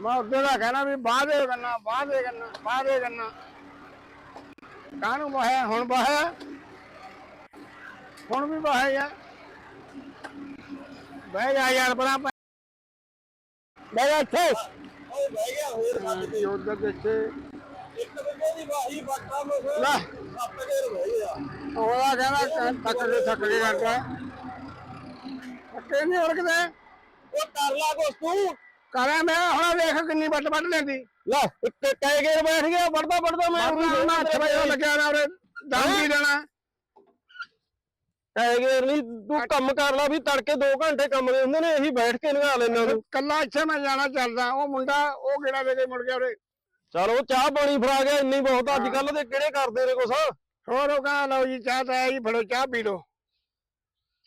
ਮੈਂ ਉੱਤੇ ਦਾ ਕਹਿਣਾ ਵੀ ਬਾਹਰ ਦੇ ਕਰਨਾ ਬਾਹਰ ਦੇ ਕਰਨਾ ਬਾਹਰ ਦੇ ਕਰਨਾ। ਕਾਹਨੂੰ ਬਾਹਿਆ ਹੁਣ ਬਾਹਿਆ ਹੁਣ ਵੀ ਬਾਹਿਆ ਬਹਿ ਜਾ ਯਾਰ ਬੜਾ ਬਹਿ ਜਾ। ਇੱਥੇ ਓਏ ਬਹਿ ਗਿਆ ਫੇਰ ਹਾਂ, ਜੀ ਉੱਧਰ ਦੇਖੇ। ਇੱਕ ਬੰਦੇ ਦੀ ਵਾਹੀ ਬਾਤਾਂ ਮੇ ਸੱਤ ਗੇਰ ਬਹਿ ਗਿਆ ਉਹਦਾ ਕਹਿੰਦਾ ਤੱਕ ਦੇ ਥੱਕ ਕੇ ਕਰਦਾ। ਥੱਕੇ ਨਹੀਂ ਹੋਰ ਉਹ ਕਰ ਲਾ ਕੁਛ ਤੂੰ। ਕਰਾਂ ਮੈਂ ਹੁਣ ਵੇਖ ਕਿੰਨੀ ਵੱਟ ਵੱਟ ਲੈਂਦੀ। ਲੈ ਇੱਕ ਕਹੇ ਗੇਰ ਬੈਠ ਗਿਆ ਪੜਦਾ ਪੜਦਾ ਮੈਂ ਹੱਥ ਵਜੇ ਲੱਗਿਆ ਨਾ ਉਹਦੇ ਦਮ ਵੀ ਦੇਣਾ। ਕਹੇ ਗੇਰ ਨਹੀਂ ਤੂੰ ਕੰਮ ਕਰ ਲਾ ਵੀ ਤੜਕੇ 2 ਘੰਟੇ ਕੰਮ ਦੇ ਹੁੰਦੇ ਨੇ ਇਹੀ ਬੈਠ ਕੇ ਨਗਾ ਲੈਣਾ ਤੂੰ ਕੱਲਾ ਇੱਥੇ ਮੈਂ ਜਾਣਾ ਚੱਲਦਾ ਉਹ ਮੁੰਡਾ ਉਹ ਕਿਹੜਾ ਦੇ ਕੇ ਮੁੜ ਗਿਆ ਉਹਦੇ ਚਲ ਉਹ ਚਾਹ ਪਾਣੀ ਫੜਾ ਗਿਆ ਇੰਨੀ ਬਹੁਤ ਅੱਜ ਕੱਲ ਦੇ ਕਿਹੜੇ ਕਰਦੇ ਨੇ ਕੁਛ? ਹੋਰ ਉਹ ਕਹਿੰਦਾ ਲਓ ਜੀ ਚਾਹ ਤਾਂ ਆਈ ਫੜੋ ਚਾਹ ਪੀ ਲਓ।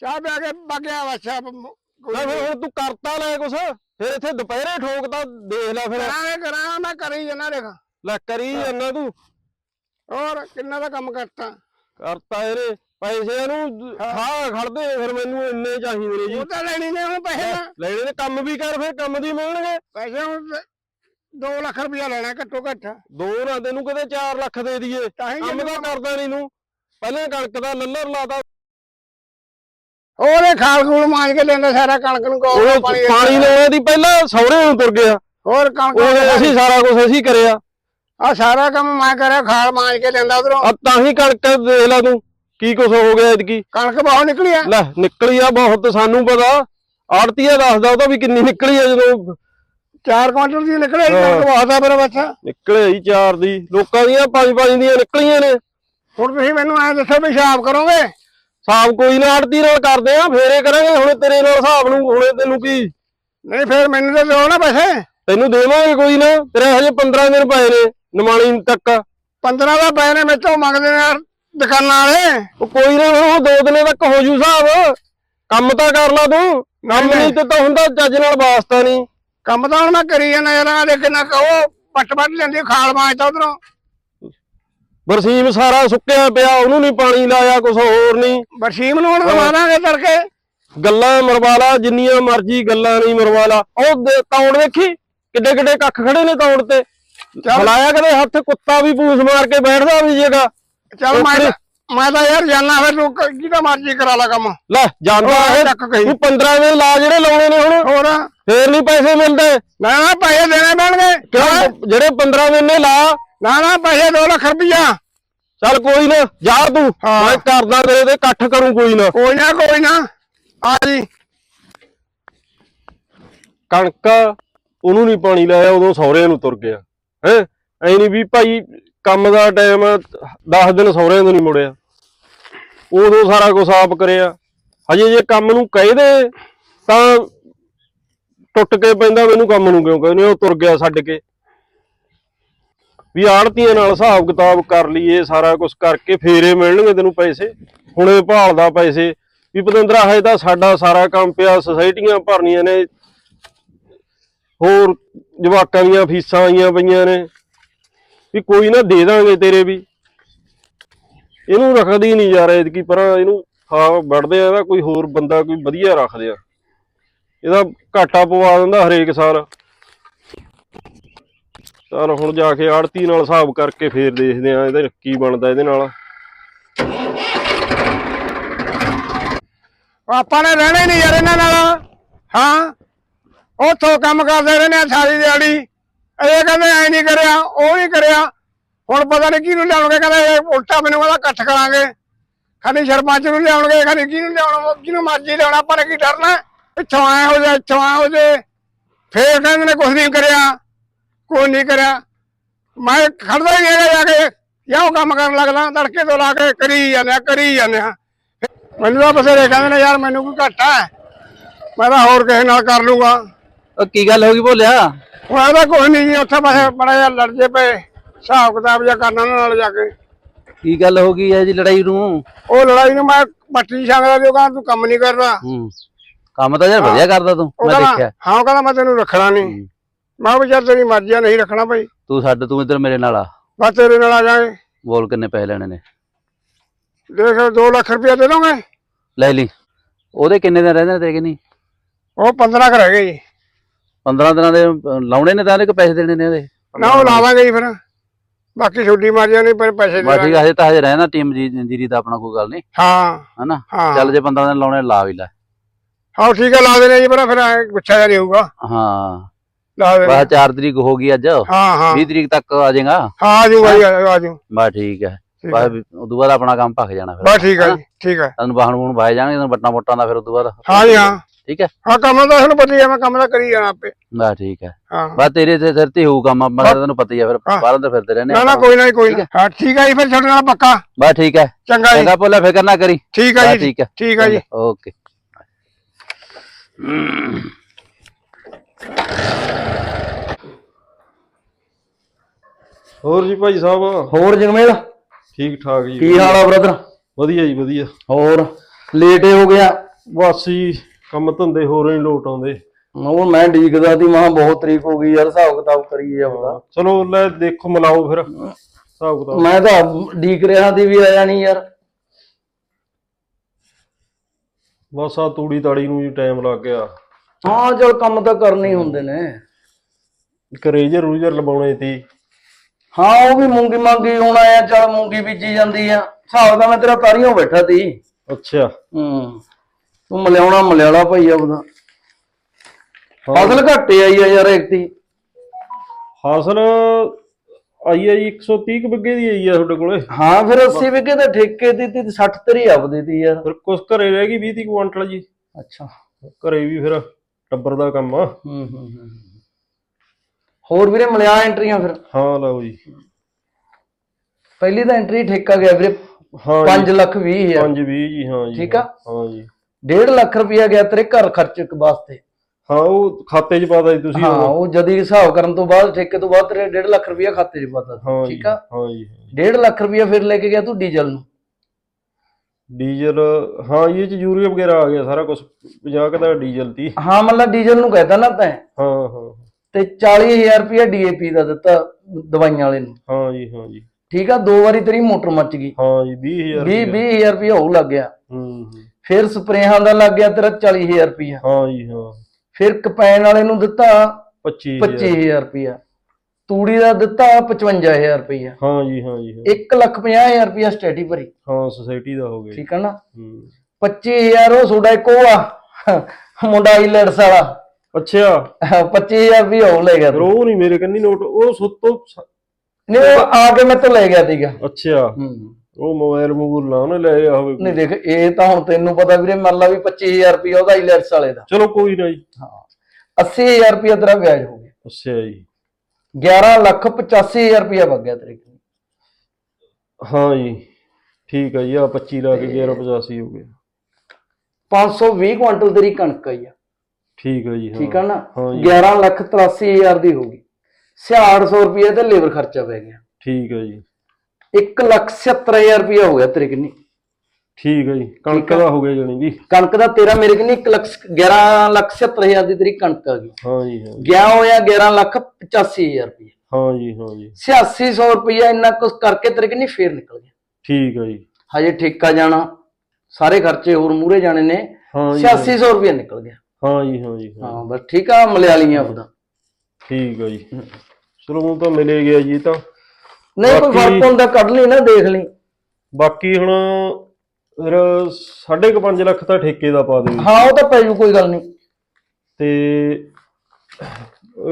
ਚਾਹ ਪਿਆ ਕੇ ਬਗਿਆ ਵਛਾ ਲੈ ਫਿਰ ਹੁਣ ਤੂੰ ਕਰਤਾ ਲੈ ਕੁਛ? ਫਿਰ ਇੱਥੇ ਦੁਪਹਿਰੇ ਠੋਕਦਾ ਦੇਖ ਲੈ ਫਿਰ। ਕਰਾਂਗੇ ਕਰਾਂ ਮੈਂ ਕਰੀ ਜਾਣਾ ਦੇਖ। ਲੈ ਕਰੀ ਜਾਂਦਾ ਤੂੰ। ਹੋਰ ਕਿੰਨਾ ਦਾ ਕੰਮ ਕਰਤਾ? ਕਰਤਾ ਇਹਨੇ ਪੈਸੇ ਨੂੰ ਖਾ ਖੜਦੇ ਫਿਰ ਮੈਨੂੰ ਇੰਨੇ ਚਾਹੀਦੇ ਨੇ ਜੀ। ਉਹ ਤਾਂ ਲੈਣੀ ਨੇ ਹੁਣ ਪੈਸੇ। ਤਾਂ। ਲੈਣੇ ਨੇ ਕੰਮ ਵੀ ਕਰ ਫਿਰ ਕੰਮ ਦੀ ਮਿਲਣਗੇ। ਪੈਸੇ ਹੁਣ 2 ਲੱਖ ਰੁਪਇਆ ਲੈਣਾ ਘੱਟੋ ਘੱਟ। ਦੋ ਨਾ ਤੈਨੂੰ ਕਿਤੇ 4 ਲੱਖ ਦੇ ਦਈਏ। ਤਾਂ ਕੰਮ ਤਾਂ ਕਰਦਾ ਨਹੀਂ ਨੂੰ ਪਹਿਲਾਂ ਕਣਕ ਦਾ ਲੱਲਰ ਲਾਤਾ। ਉਹਦੇ ਖਾਲ ਖੂਲ ਮਾਂਜ ਕੇ ਲੈਂਦਾ ਸਾਰਾ ਕਣਕ ਨੂੰ ਕੋਲ ਉਹ ਪਾਣੀ ਲਾਉਣੇ ਦੀ ਪਹਿਲਾਂ ਸਹੁਰੇ ਨੂੰ ਤੁਰ ਗਿਆ। ਹੋਰ ਕਣਕ ਉਹ ਅਸੀਂ ਸਾਰਾ ਕੁਝ ਅਸੀਂ ਕਰਿਆ। ਆ ਸਾਰਾ ਕੰਮ ਮੈਂ ਕਰਿਆ ਖਾਲ ਮਾਂਜ ਕੇ ਲੈਂਦਾ ਉਧਰੋਂ। ਆ ਤਾਂ ਹੀ ਕਣਕ ਦੇਖ ਲੈ ਤੂੰ ਕੀ ਕੁਝ ਹੋ ਗਿਆ ਇਤਕੀ ਕਣਕ ਬਹੁਤ ਨਿਕਲੀ ਆ। ਲੈ ਨਿਕਲੀ ਆ ਬਹੁਤ ਸਾਨੂੰ ਪਤਾ। ਆੜਤੀਆ ਦੱਸਦਾ ਉਹਦਾ ਵੀ ਕਿੰਨੀ ਨਿਕਲੀ ਆ ਜਦੋਂ। 4 ਕੁਇੰਟਲ ਦੀ ਨਿਕਲੇ। ਕਣਕ ਬਹੁਤ ਆ ਮੇਰੇ ਬੱਚਾ ਨਿਕਲੇ ਹੀ ਚਾਰ ਦੀ। ਲੋਕਾਂ ਦੀਆਂ ਪੰਜ ਪੰਜ ਦੀਆਂ ਨਿਕਲੀਆਂ ਨੇ। ਹੁਣ ਤੁਸੀਂ ਮੈਨੂੰ ਐ ਦੱਸੋ ਵੀ ਹਿਸਾਬ ਕਰੋਗੇ? ਹਿਸਾਬ ਕੋਈ ਨਾ ਆੜਤੀ ਨਾਲ ਕਰਦੇ ਆ ਫੇਰੇ ਕਰਾਂਗੇ ਹੁਣ ਤੇਰੇ ਨਾਲ ਹਿਸਾਬ ਨੂੰ ਹੁਣੇ ਤੈਨੂੰ ਕੀ? ਨਹੀਂ ਫਿਰ ਮੈਨੂੰ ਤਾਂ ਦਿਓ ਨਾ ਪੈਸੇ। ਤੈਨੂੰ ਦੇਵਾਂਗੇ ਕੋਈ ਨਾ ਤੇਰੇ ਹਜੇ 15 ਦਿਨ ਪਏ ਨੇ ਨਿਮਾਣੀ ਤੱਕ। 15 ਦਾ ਪਏ ਨੇ ਮੇਤੋਂ ਮੰਗਦੇ ਨੇ ਯਾਰ ਦੁਕਾਨਾਂ ਵਾਲੇ। ਉਹ ਕੋਈ ਨਾ ਉਹ ਦੋ ਦਿਨਾਂ ਤੱਕ ਹੋ ਜੂ ਹਿਸਾਬ ਕੰਮ ਤਾਂ ਕਰ ਲਾ ਤੂੰ ਕੰਮ ਨਹੀਂ। ਤੇ ਤਾਂ ਹੁੰਦਾ ਚੱਜ ਨਾਲ ਵਾਸਤਾ ਨਹੀਂ। ਕੰਮ ਤਾਂ ਹੁਣ ਮੈਂ ਕਰੀ ਜਾਂਦਾ ਯਾਰ ਆ ਦੇਖ ਨਾ ਕਹੋ ਪੱਟ ਪੱਟ ਲੈਂਦੀ ਖਾਲ ਮਾਂਜਦਾ ਉਧਰੋਂ। ਬਰਸੀਮ ਸਾਰਾ ਸੁੱਕਿਆ ਪਿਆ ਉਹਨੂੰ ਨਹੀਂ ਪਾਣੀ ਲਾਇਆ ਕੁਛ ਹੋਰ ਨਹੀਂ ਬਰਸੀਮ ਨੂੰ ਹੁਣ ਦਵਾਵਾਂਗੇ ਤੜਕੇ। ਗੱਲਾਂ ਮਰਵਾ ਲਾ ਜਿੰਨੀਆਂ ਮਰਜ਼ੀ ਗੱਲਾਂ ਨਹੀਂ ਮਰਵਾ ਲਾ। ਉਹ ਕੌਣ ਵੇਖੀ? ਕਿੱਡੇ ਕਿੱਡੇ ਕੱਖ ਖੜੇ ਨੇ ਕੌਣ ਤੇ? ਹਲਾਇਆ ਕਦੇ ਹੱਥ ਕੁੱਤਾ ਵੀ ਪੂਛ ਮਾਰ ਕੇ ਬੈਠਦਾ ਵੀ ਜੇਗਾ। ਚੱਲ ਮੈਂ ਮੈਂ ਤਾਂ ਯਾਰ ਜਾਣਾ ਫਿਰ ਤੂੰ ਕ- ਜਿਹਦਾ ਮਰਜ਼ੀ ਕਰਾ ਲਾ ਕੰਮ। ਲੈ ਜਾਂਦਾ ਇਹ। ਤੂੰ 15 ਦਿਨ ਲਾ ਜਿਹੜੇ ਲਾਉਣੇ ਨੇ ਹੁਣ। ਹੋਰ। ਫੇਰ ਨਹੀਂ ਪੈਸੇ ਮਿਲਦੇ। ਨਾ ਨਾ ਪੈਸੇ ਦੇਣੇ ਪੈਣਗੇ। ਜਿਹੜੇ 15 ਦਿਨ ਨੇ ਲਾ ਨਾ ਨਾ ਪੈਸੇ 2 ਲੱਖ ਰੁਪਈਆ। ਚੱਲ ਕੋਈ ਨਾ ਜਾ ਤੂੰ। ਹਾਂ। ਮੈਂ ਕਰਦਾ ਤੇਰੇ ਤੇ ਇਕੱਠ ਕਰੂੰ ਕੋਈ ਨਾ। ਕੋਈ ਨਾ ਕੋਈ ਨਾ। ਆ ਜੀ। ਕਣਕ ਉਹਨੂੰ ਨਹੀਂ ਪਾਣੀ ਲਾਇਆ ਉਦੋਂ ਸਹੁਰਿਆਂ ਨੂੰ ਤੁਰ ਗਿਆ। ਹੈ? ਐ ਨਹੀਂ ਵੀ ਭਾਈ ਕੰਮ ਦਾ ਟਾਈਮ 10 ਦਿਨ ਸਹੁਰਿਆਂ ਤੋਂ ਨਹੀਂ ਮੁੜਿਆ। ਉਦੋਂ ਸਾਰਾ ਕੁਝ ਆਪ ਕਰਿਆ। ਹਜੇ ਜੇ ਕੰਮ ਨੂੰ ਕਹਿ ਦੇ ਤਾਂ ਟੁੱਟ ਕੇ ਪੈਂਦਾ ਮੈਨੂੰ ਕੰਮ ਨੂੰ ਕਿਉਂ ਕਹਿੰਦੇ ਉਹ ਤੁਰ ਗਿਆ ਛੱਡ ਕੇ। ਵੀ ਆੜਤੀਆਂ ਨਾਲ ਹਿਸਾਬ ਕਿਤਾਬ ਕਰ ਲਈਏ, ਸਾਰਾ ਕੁਝ ਕਰਕੇ ਫੇਰੇ ਮਿਲਣਗੇ ਤੈਨੂੰ ਪੈਸੇ। ਹੁਣੇ ਭਾਲਦਾ ਪੈਸੇ। ਵੀ ਪਤੰਦਰਾ, ਹਜੇ ਤਾਂ ਸਾਡਾ ਸਾਰਾ ਕੰਮ ਪਿਆ, ਸੁਸਾਇਟੀਆਂ ਭਰਨੀਆਂ ਨੇ। ਹੋਰ ਜਵਾਕਾਂ ਦੀਆਂ ਫੀਸਾਂ ਆਈਆਂ ਪਈਆਂ ਨੇ। ਵੀ ਕੋਈ ਨਾ ਦੇ ਦਾਂਗੇ ਤੇਰੇ ਵੀ। ਇਹਨੂੰ ਰੱਖਦੀ ਨਹੀਂ ਯਾਰ ਐਤਕੀ ਪਰ, ਇਹਨੂੰ ਹਾਂ ਵੜਦੇ ਆ ਇਹਦਾ ਕੋਈ ਹੋਰ ਬੰਦਾ ਕੋਈ ਵਧੀਆ ਰੱਖਦੇ ਆ। ਇਹਦਾ ਘਾਟਾ ਪਵਾ ਦਿੰਦਾ ਹਰੇਕ ਸਾਲ। ਚਲ ਹੁਣ ਜਾ ਕੇ ਆੜਤੀ ਨਾਲ ਹਿਸਾਬ ਕਰਕੇ ਫੇਰ ਦੇਖਦੇ ਆ ਇਹਦਾ ਕੀ ਬਣਦਾ ਇਹਦੇ ਨਾਲ। ਆਪਾਂ ਨੇ ਰਹਿਣਾ ਹੀ ਨਹੀਂ ਯਾਰ ਇਹਨਾਂ ਨਾਲ। ਹਾਂ? ਉੱਥੋਂ ਕੰਮ ਕਰਦੇ ਰਹੇ ਨੇ ਸਾਰੀ ਦਿਹਾੜੀ। ਇਹ ਕਹਿੰਦੇ ਐ ਨਹੀਂ ਕਰਿਆ, ਉਹ ਨਹੀਂ ਕਰਿਆ। ਹੁਣ ਪਤਾ ਨਹੀਂ ਕਿਹਨੂੰ ਲਿਆਉਣਗੇ, ਕਹਿੰਦੇ ਉਲਟਾ ਮੈਨੂੰ ਕਹਿੰਦਾ ਇਕੱਠ ਕਰਾਂਗੇ। ਖਾਲੀ ਸਰਪੰਚ ਨੂੰ ਲਿਆਉਣਗੇ ਖਾਲੀ ਕਿਹਨੂੰ ਲਿਆਉਣਾ, ਜਿਹਨੂੰ ਮਰਜ਼ੀ ਲਿਆਉਣਾ, ਪਰ ਕੀ ਡਰਨਾ? ਇੱਥੋਂ ਆਏ ਹੋ ਜਾ ਇੱਥੋਂ ਆਏ ਹੋ ਜੇ। ਫੇਰ ਕਹਿੰਦੇ ਨੇ ਕੁਝ ਨਹੀਂ ਕਰਿਆ। ਕੋਈ ਨਹੀਂ ਕਰਿਆ। ਮੈਂ ਖੜਦਾ ਹੀ ਹੈਗਾ ਜਾ ਕੇ। ਜਾਂ ਉਹ ਕੰਮ ਕਰਨ ਲੱਗਦਾ ਤੜਕੇ ਤੋਂ ਲਾ ਕੇ ਕਰੀ ਜਾਂਦੇ ਆ ਕਰੀ ਜਾਂਦੇ ਆ। ਮੈਨੂੰ ਤਾਂ ਬਸੇਰੇ ਕਹਿੰਦੇ ਨੇ ਯਾਰ ਮੈਨੂੰ ਕੋਈ ਘਾਟਾ ਹੈ। ਮੈਂ ਤਾਂ ਹੋਰ ਕਿਸੇ ਨਾਲ ਕਰ ਲੂੰਗਾ। ਉਹ ਕੀ ਗੱਲ ਹੋ ਗਈ ਭੋਲਿਆ? ਉਹ ਇਹਦਾ ਕੁਝ ਨਹੀਂ ਜੀ ਉੱਥੇ ਬਸ ਬੜਾ ਜਿਹਾ ਲੜ ਜੇ ਪਏ ਹਿਸਾਬ ਕਿਤਾਬ ਜਿਹਾ ਕਰਨਾ ਉਹਨਾਂ ਨਾਲ ਜਾ ਕੇ। ਕੀ ਗੱਲ ਹੋ ਗਈ ਹੈ ਜੀ ਲੜਾਈ ਨੂੰ? ਉਹ ਲੜਾਈ ਨੂੰ ਮੈਂ ਪੱਟੀ ਛਾਂਗਦਾ ਜੋ ਕਹਿੰਦਾ ਤੂੰ ਕੰਮ ਨਹੀਂ ਕਰਦਾ। ਹੂੰ। ਕੰਮ ਤਾਂ ਯਾਰ ਵਧੀਆ ਕਰਦਾ ਤੂੰ ਮੈਂ ਦੇਖਿਆ। ਹਾਂ ਉਹ ਕਹਿੰਦਾ ਮੈਂ ਤੈਨੂੰ ਰੱਖਣਾ ਨਹੀਂ। ਮੈਂ ਕਿਹਾ ਵੀ ਚੱਲ ਤੇਰੀ ਮਰਜ਼ੀ ਆ ਨਹੀਂ ਰੱਖਣਾ ਭਾਈ। ਤੂੰ ਛੱਡ ਤੂੰ ਇੱਧਰ ਮੇਰੇ ਨਾਲ ਆ। ਬਸ ਤੇਰੇ ਨਾਲ ਆ ਜਾਏ ਬੋਲ ਕਿੰਨੇ ਪੈਸੇ ਲੈਣੇ ਨੇ। ਦੇਖ 2 ਲੱਖ ਰੁਪਇਆ ਦੇ ਦੋਗੇ? ਲੈ ਲਈ। ਉਹਦੇ ਕਿੰਨੇ ਦਿਨ ਰਹਿੰਦੇ ਨੇ ਤੇਰੇ ਕਿ ਨਹੀਂ ਉਹ 15 ਕੁ ਰਹਿ ਗਏ ਜੀ। 15 ਦਿਨਾਂ ਦੇ ਲਾਉਣੇ ਨੇ ਤਾਂ ਇਹਦੇ ਕਿ ਪੈਸੇ ਦੇਣੇ ਨੇ ਇਹਦੇ ਨਾ ਉਹ ਲਾਵਾਂਗੇ ਜੀ ਫਿਰ। ਬਾਕੀ ਛੋਟੀ ਮਾਰੀਆਂ ਨੇ ਪਰ ਪੈਸੇ ਦੇ ਬਸ ਠੀਕ। ਆ, ਹਜੇ ਤਾਂ ਹਜੇ ਰਹਿਣਾ ਟੀਮ ਜੀ ਜੀਰੀ ਦਾ ਆਪਣਾ ਕੋਈ ਗੱਲ ਨਹੀਂ। ਹਾਂ। ਹਨਾ? ਚੱਲ ਜੇ 15 ਦਿਨ ਲਾਉਣੇ ਲਾ ਵੀ ਲੈ। ਹਾਂ ਠੀਕ ਹੈ ਲਾ ਦੇਣੇ ਜੀ ਪਰ ਫਿਰ ਗੁੱਛਾ ਜਿਹਾ ਨਹੀਂ ਹੋਊਗਾ। ਹਾਂ। ਲਾ ਦੇਣੇ। ਬਸ 4 ਤਰੀਕ ਹੋ ਗਈ ਅੱਜ। ਹਾਂ ਹਾਂ। 20 ਤਰੀਕ ਤੱਕ ਆ ਜਾਏਗਾ। ਹਾਂ ਆ ਜਾਊਗਾ ਜੀ ਆ ਜਾਊ। ਬਸ ਠੀਕ ਹੈ। ਹੈ। ਬਸ ਉਦੋਂ ਬਾਅਦ ਆਪਣਾ ਕੰਮ ਭੱਖ ਜਾਣਾ ਫਿਰ। ਬਸ ਠੀਕ ਹੈ ਜੀ ਠੀਕ ਹੈ। ਤੁਹਾਨੂੰ ਬਾਹਣ ਬੂਣ ਵਾਏ ਜਾਣਗੇ ਤੁਹਾਨੂੰ ਬੱਟਾਂ ਬੋਟਾਂ ਦਾ ਫਿਰ ਉਦੋਂ ਬਾਅਦ ਹਾਂ ਜੀ ਹਾਂ। ਠੀਕ ਹੈ। ਹਾਂ ਕੰਮ ਤਾਂ ਤੁਹਾਨੂੰ ਪਤਾ ਹੀ ਹੈ ਮੈਂ ਕੰਮ ਤਾਂ ਕਰੀ ਜਾਣਾ ਆਪੇ। ਬਸ ਠੀਕ ਹੈ। ਹਾਂ। ਬਸ ਤੇਰੇ ਤੇ ਸਿਰ ਤੇ ਹੋਊ ਕੰਮ ਆਪਾਂ ਤੈਨੂੰ ਪਤਾ ਹੀ ਆ ਫਿਰ ਹਾਂ। ਬਾਹਰ ਅੰਦਰ ਫਿਰਦੇ ਰਹਿੰਦੇ ਨਾ ਨਾ। ਕੋਈ ਨਾ ਕੋਈ ਹਾਂ। ਠੀਕ ਹੈ ਜੀ ਫਿਰ ਨਾਲ ਪੱਕਾ। ਬਸ ਠੀਕ ਹੈ। ਚੰਗਾ ਜੀ। ਚੰਗਾ ਭੋਲਾ ਫਿਕਰ ਨਾ ਕਰੀ। ਠੀਕ ਹੈ ਜੀ ਠੀਕ ਹੈ। ਠੀਕ ਹੈ ਜੀ। ਓਕੇ। ਹੋਰ ਜੀ ਭਾਈ ਸਾਹਿਬ? ਹੋਰ ਜਗਮੇਲ? ਠੀਕ ਠਾਕ ਜੀ ਕੀ ਹਾਲ ਆ ਬ੍ਰਦਰ ਵਧੀਆ ਜੀ ਵਧੀਆ। ਹੋਰ ਲੇਟ ਹੋ ਗਿਆ। ਬਸ ਜੀ ਕੰਮ ਧੰਦੇ ਹੋਰ ਨਹੀਂ ਲੋਟ ਆਉਂਦੇ। ਉਹ ਮੈਂ ਡੀਕਦਾ ਸੀ ਮਹਾ ਬਹੁਤ ਤਰੀਕ ਹੋ ਗਈ ਯਾਰ ਹਿਸਾਬ ਕਿਤਾਬ ਕਰੀ ਜਾਊਗਾ ਚਲੋ ਲੈ ਦੇਖੋ ਮਿਲਾਓ ਫਿਰ। ਹਿਸਾਬ ਕਿਤਾਬ। ਮੈਂ ਤਾਂ ਡੀਕ ਰਿਹਾ ਸੀ ਵੀ ਆਇਆ ਨਹੀਂ ਯਾਰ। ਬਸ ਆ ਤੂੜੀ ਤਾੜੀ ਨੂੰ ਜੀ ਟਾਈਮ ਲੱਗ ਗਿਆ। ਹਾਂ ਚਲ ਕੰਮ ਤਾਂ ਕਰਨੇ ਹੀ ਹੁੰਦੇ ਨੇ। ਇੱਕ ਰੇਜਰ ਰੂਜਰ ਲਵਾਉਣੇ ਸੀ। ਹਾਂ ਉਹ ਵੀ ਮੂੰਗੀ ਮੰਗੀ ਹੁਣ ਆਇਆ ਚਲ ਮੂੰਗੀ ਬੀਜੀ ਜਾਂਦੀ ਆ। ਹਿਸਾਬ ਦਾ ਮੈਂ ਤੇਰਾ ਤਾਰੀਆਂ ਬੈਠਾ ਸੀ। ਅੱਛਾ। ਹੂੰ ਤੂੰ ਮਲਿਆਉਣਾ ਮਲਿਆਲਾ ਭਾਈ ਆਪਦਾ। ਫਸਲ ਘੱਟੇ ਆਈ ਆ ਯਾਰ ਇੱਕ ਦੀ। ਹਾਸਲ ਆਈ ਹੈ ਜੀ 130 ਕੁ ਬਿੱਗੇ ਦੀ ਆਈ ਆ ਤੁਹਾਡੇ ਕੋਲੇ। ਹਾਂ ਫਿਰ 80 ਵਿਗੇ ਤਾਂ ਠੇਕੇ ਦੀ ਤੀ 60 ਤੇਰੀ ਆਪਦੀ ਤੀ ਯਾਰ। ਫਿਰ ਕੁਛ ਘਰੇ ਰਹਿ ਗਈ 20 ਤੀਹ ਕੁਆਂਟਲ ਜੀ। ਅੱਛਾ। ਘਰੇ ਵੀ ਫਿਰ ਟੱਬਰ ਦਾ ਕੰਮ ਆ। ਹੂੰ ਹੂੰ ਹੂੰ ਹੋਰ ਵੀਰੇ ਮਿਲਿਆ ਐਂਟਰੀਆਂ ਫਿਰ? ਹਾਂ ਲਓ ਜੀ। ਪਹਿਲੀ ਤਾਂ ਐਂਟਰੀ ਠੇਕਾ ਗਿਆ ਵੀਰੇ ਹਾਂ 5 ਲੱਖ 20 ਹਜ਼ਾਰ। 5 20 ਜੀ ਹਾਂ ਜੀ। ਠੀਕ ਆ? ਹਾਂ ਜੀ। 1.5 ਲੱਖ ਰੁਪਇਆ ਗਿਆ ਤੇਰੇ ਘਰ ਖਰਚ ਵਾਸਤੇ। ਹਾਂ ਉਹ ਖਾਤੇ 'ਚ ਪਾਤਾ ਜੀ ਤੁਸੀਂ ਹਾਂ ਉਹ। ਉਹ ਜਦੀ ਹਿਸਾਬ ਕਰਨ ਤੋਂ ਬਾਅਦ ਠੇਕੇ ਤੋਂ ਬਾਅਦ ਤੇਰੇ 1.5 ਲੱਖ ਰੁਪਇਆ ਖਾਤੇ 'ਚ ਪਾਤਾ ਹਾਂ ਸੀ ਜੀ ਠੀਕ ਆ? ਹਾਂ ਜੀ 1.5 ਲੱਖ ਰੁਪਇਆ ਫਿਰ ਲੈ ਕੇ ਗਿਆ ਤੂੰ ਡੀਜ਼ਲ ਨੂੰ। ਡੀਜ਼ਲ ਹਾਂ ਇਹ ਚ ਯੂਰੀਆ ਵਗੈਰਾ ਆ ਗਿਆ ਸਾਰਾ ਕੁਝ 50 ਕੁ ਦਾ ਡੀਜ਼ਲ ਤੀ। ਹਾਂ ਮਤਲਬ ਡੀਜ਼ਲ ਨੂੰ ਕਹਿਤਾ ਨਾ ਤੈਂ। ਹਾਂ ਹਾਂ। ਤੇ 40000 ਰੁਪਇਆ ਡੀਏਪੀ ਦਾ ਦਿੱਤਾ ਦਵਾਈਆਂ ਵਾਲੇ ਨੂੰ। ਹਾਂ ਜੀ ਹਾਂ ਜੀ। ਠੀਕ ਆ ਦੋ ਵਾਰੀ ਤੇਰੀ ਮੋਟਰ ਮੱਚ ਗਈ। ਹਾਂ ਜੀ 20000 20 20000 ਰੁਪਇਆ। ਉਹ ਲੱਗ ਗਿਆ। ਹੂੰ ਹੂੰ। ਫਿਰ ਸਪਰੇਹਾਂ ਦਾ ਲੱਗ ਗਿਆ ਤੇਰਾ 40000 ਰੁਪਇਆ। ਹਾਂ ਜੀ ਹਾਂ। ਫਿਰ ਕਪੈਨ ਵਾਲੇ ਨੂੰ ਦਿੱਤਾ 25000 25000 ਰੁਪਇਆ। ਤੂੜੀ ਦਾ ਦਿੱਤਾ 55000 ਰੁਪਇਆ ਹਾਂ ਜੀ ਹਾਂ ਜੀ ਹਾਂ। 1 ਲੱਖ 50000 ਰੁਪਇਆ ਸਟੇਟੀ ਭਰੀ। ਹਾਂ ਸੁਸਾਇਟੀ ਦਾ ਹੋ ਗਿਆ। ਠੀਕ ਹੈ ਨਾ? ਹੂੰ। 25000 ਉਹ ਤੁਹਾਡਾ ਇੱਕ ਉਹ ਆ ਮੁੰਡਾ ਆਈਲੈਂਡਸ ਵਾਲਾ। ਅੱਛਾ। 25000 ਵੀ ਉਹ ਲੈ ਗਿਆ ਫਿਰ ਤੂੰ। ਉਹ ਨਹੀਂ ਮੇਰੇ ਕੰਨੀ ਨੋਟ ਉਹ ਸੁੱਤੋ ਨਹੀਂ ਉਹ ਆ ਕੇ ਮੈਂ ਤੋਂ ਲੈ ਗਿਆ ਸੀਗਾ। ਅੱਛਾ। ਹੂੰ। ਉਹ ਮੋਬਾਈਲ ਮੂਬੂਲ ਨਾ ਉਹਨੇ ਲੈ ਆ ਹੋਵੇ। ਨਹੀਂ ਦੇਖ ਇਹ ਤਾਂ ਹੁਣ ਤੈਨੂੰ ਪਤਾ ਵੀਰੇ ਮੰਨ ਲਾ ਵੀ 25000 ਰੁਪਇਆ ਉਹਦਾ ਆਈਲੈਂਡਸ ਵਾਲੇ ਦਾ। ਚਲੋ ਕੋਈ ਨਾ ਜੀ। 80000 ਰੁਪਇਆ ਤੇਰਾ ਵਿਆਜ ਹੋ ਗਿਆ। ਅੱਛਾ ਜੀ। 11 ਲੱਖ 85000 ਰੁਪਇਆ ਵਗ ਗਿਆ ਤੇਰੇ ਕੋਲ। ਹਾਂ ਜੀ ਠੀਕ ਹੈ ਜੀ ਆ 25 ਲਾ ਕੇ 1185 ਹੋ ਗਿਆ। 520 ਕੁਇੰਟਲ ਤੇਰੀ ਕਣਕ ਆਈ ਆ ਠੀਕ ਹੈ ਜੀ ਹਾਂ। ਠੀਕ ਆ ਨਾ? ਹਾਂ ਜੀ। 11 ਲੱਖ 83000 ਦੀ ਹੋ ਗਈ। 6600 ਰੁਪਏ ਤੇ ਲੇਬਰ ਖਰਚਾ ਪੈ ਗਿਆ। ਠੀਕ ਹੈ ਜੀ। 1 ਲੱਖ 77000 ਰੁਪਏ ਹੋ ਗਿਆ ਤੇਰੇ ਕਿੰਨੀ। ਠੀਕ ਹੈ ਜੀ ਕਣਕ। ਦਾ ਹੋ ਗਿਆ ਜਾਣੀ ਜੀ ਕਣਕ ਦਾ ਤੇਰਾ ਮੇਰੇ ਕਿੰਨੀ 1 ਲੱਖ 11 ਲੱਖ 77000 ਦੀ ਤੇਰੀ ਕਣਕ ਆ ਗਈ। ਹਾਂ ਜੀ ਹਾਂ। ਗਿਆ ਹੋਇਆ 11 ਲੱਖ 85000 ਰੁਪਏ। ਹਾਂ ਜੀ ਹਾਂ ਜੀ। 8600 ਰੁਪਏ ਇੰਨਾ ਕੁਝ ਕਰਕੇ ਤੇਰੇ ਕਿੰਨੀ ਫੇਰ ਨਿਕਲ ਗਿਆ। ਠੀਕ ਹੈ ਜੀ। ਹਜੇ ਠੇਕਾ ਜਾਣਾ ਸਾਰੇ ਖਰਚੇ ਹੋਰ ਮੂਰੇ ਜਾਣੇ ਨੇ ਹਾਂ ਜੀ ਹਾਂ। 8600 ਰੁਪਏ ਨਿਕਲ ਗਿਆ। ਹਾਂ ਜੀ ਹਾਂ ਜੀ ਹਾਂ ਬਸ ਠੀਕ ਆ ਮਲਿਆਲੀਆਂ ਆਪਦਾ ਠੀਕ ਹੈ ਜੀ। ਚਲੋ ਹੁਣ ਤਾਂ ਮਿਲੇ ਗਿਆ ਜੀ ਤਾਂ। ਨਹੀਂ ਕੋਈ ਫ਼ਰਕ ਹੁੰਦਾ ਕੱਢ ਲਈ ਨਾ ਦੇਖ ਲਈ। ਬਾਕੀ ਹੁਣ ਫਿਰ 5.5 ਲੱਖ ਤਾਂ ਠੇਕੇ ਦਾ ਪਾ ਦੇ ਹਾਂ ਉਹ ਤਾਂ ਪੈ ਜੂ ਕੋਈ ਗੱਲ ਨਹੀਂ। ਤੇ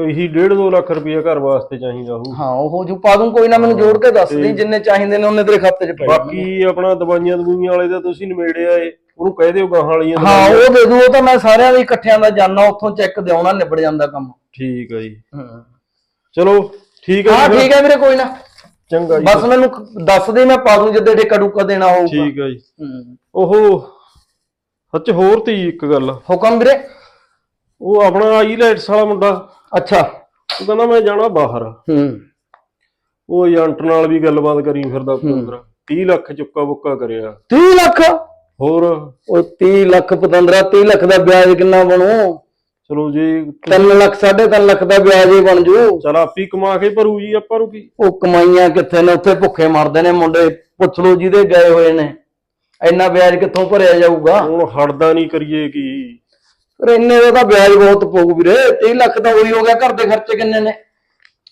ਇਹੀ 1.5 ਲੱਖ ਰੁਪਇਆ ਘਰ ਵਾਸਤੇ ਚਾਹੀਦਾ ਹੋਊ। ਹਾਂ ਉਹ ਜੂ ਪਾ ਦੂੰ ਕੋਈ ਨਾ ਮੈਨੂੰ ਜੋੜ ਕੇ ਦੱਸ ਦੀ ਜਿੰਨੇ ਚਾਹੀਦੇ ਨੇ ਉਹਨੇ ਤੇਰੇ ਖਾਤੇ 'ਚ ਪੈ। ਬਾਕੀ ਆਪਣਾ ਦਵਾਈਆਂ ਦਵਾਈਆਂ ਵਾਲੇ ਦਾ ਤੁਸੀਂ ਨਿਬੇੜਿਆ ਏ ਉਹਨੂੰ ਕਹਿ ਦਿਓ ਗਾਹਾਂ ਵਾਲੀਆਂ ਹਾਂ। ਉਹ ਦੇ ਦੂ ਉਹ ਤਾਂ ਮੈਂ ਸਾਰਿਆਂ ਦੇ ਇਕੱਠਿਆਂ ਦਾ ਜਾਣਾ ਉੱਥੋਂ ਚੈੱਕ ਦੇਉਣਾ ਨਿਬੜ ਜਾਂਦਾ ਕੰਮ। ਠੀਕ ਹੈ ਜੀ। ਹਾਂ। ਚਲੋ ਠੀਕ ਹੈ ਜੀ ਫਿਰ। ਠੀਕ ਹੈ ਵੀਰੇ ਕੋਈ ਨਾ। ਚੰਗਾ ਜੀ। ਬਸ ਮੈਨੂੰ ਕ- ਦੱਸ ਦੇ ਮੈਂ ਪਾ ਦੂੰ ਜਿੱਦੇ ਡੇ ਕੜੂਕਾ ਦੇਣਾ ਹੋਊਗਾ। ਠੀਕ ਹੈ ਜੀ। ਹੂੰ। ਉਹ ਸੱਚ ਹੋਰ ਤੀ ਇੱਕ ਗੱਲ। ਹੁਕਮ ਵੀਰੇ? ਉਹ ਆਪਣਾ ਆਈਲੈਟਸ ਵਾਲਾ ਮੁੰਡਾ। ਅੱਛਾ। ਉਹ ਕਹਿੰਦਾ ਮੈਂ ਜਾਣਾ ਬਾਹਰ। ਹੂੰ। ਉਹ ਏਜੰਟ ਨਾਲ ਵੀ ਗੱਲਬਾਤ ਕਰੀ ਫਿਰਦਾ ਪੁੰਦਰਾ 30 ਲੱਖ ਚੁੱਕਾ ਬੁੱਕਾ ਕਰਿਆ। 30 ਲੱਖ? ਹੋਰ? ਉਹ 30 ਲੱਖ ਪਤੰਦਰਾ 30 ਲੱਖ ਦਾ ਵਿਆਜ ਕਿੰਨਾ ਬਣੂ? ਚਲੋ ਜੀ 3 ਲੱਖ 3.5 ਲੱਖ ਦਾ ਵਿਆਜ ਹੀ ਬਣ ਜੂ। ਚਲ ਆਪੀ ਕਮਾ ਕੇ ਭਰੂ ਜੀ ਆਪਾਂ ਨੂੰ ਕੀ? ਉਹ ਕਮਾਈਆਂ ਕਿੱਥੇ ਨੇ? ਉੱਥੇ ਭੁੱਖੇ ਮਰਦੇ ਨੇ ਮੁੰਡੇ। ਪੁੱਛ ਲਓ ਜਿਹਦੇ ਗਏ ਹੋਏ ਨੇ। ਇੰਨਾ ਵਿਆਜ ਕਿੱਥੋਂ ਭਰਿਆ ਜਾਊਗਾ? ਹੁਣ ਹੜਦਾ ਨਹੀਂ ਕਰੀਏ ਕੀ? ਪਰ ਇੰਨੇ ਦਾ ਤਾਂ ਵਿਆਜ ਬਹੁਤ ਪਊ ਵੀਰੇ। 30 ਲੱਖ ਤਾਂ ਉਹੀ ਹੋ ਗਿਆ। ਘਰ ਦੇ ਖਰਚੇ ਕਿੰਨੇ ਨੇ?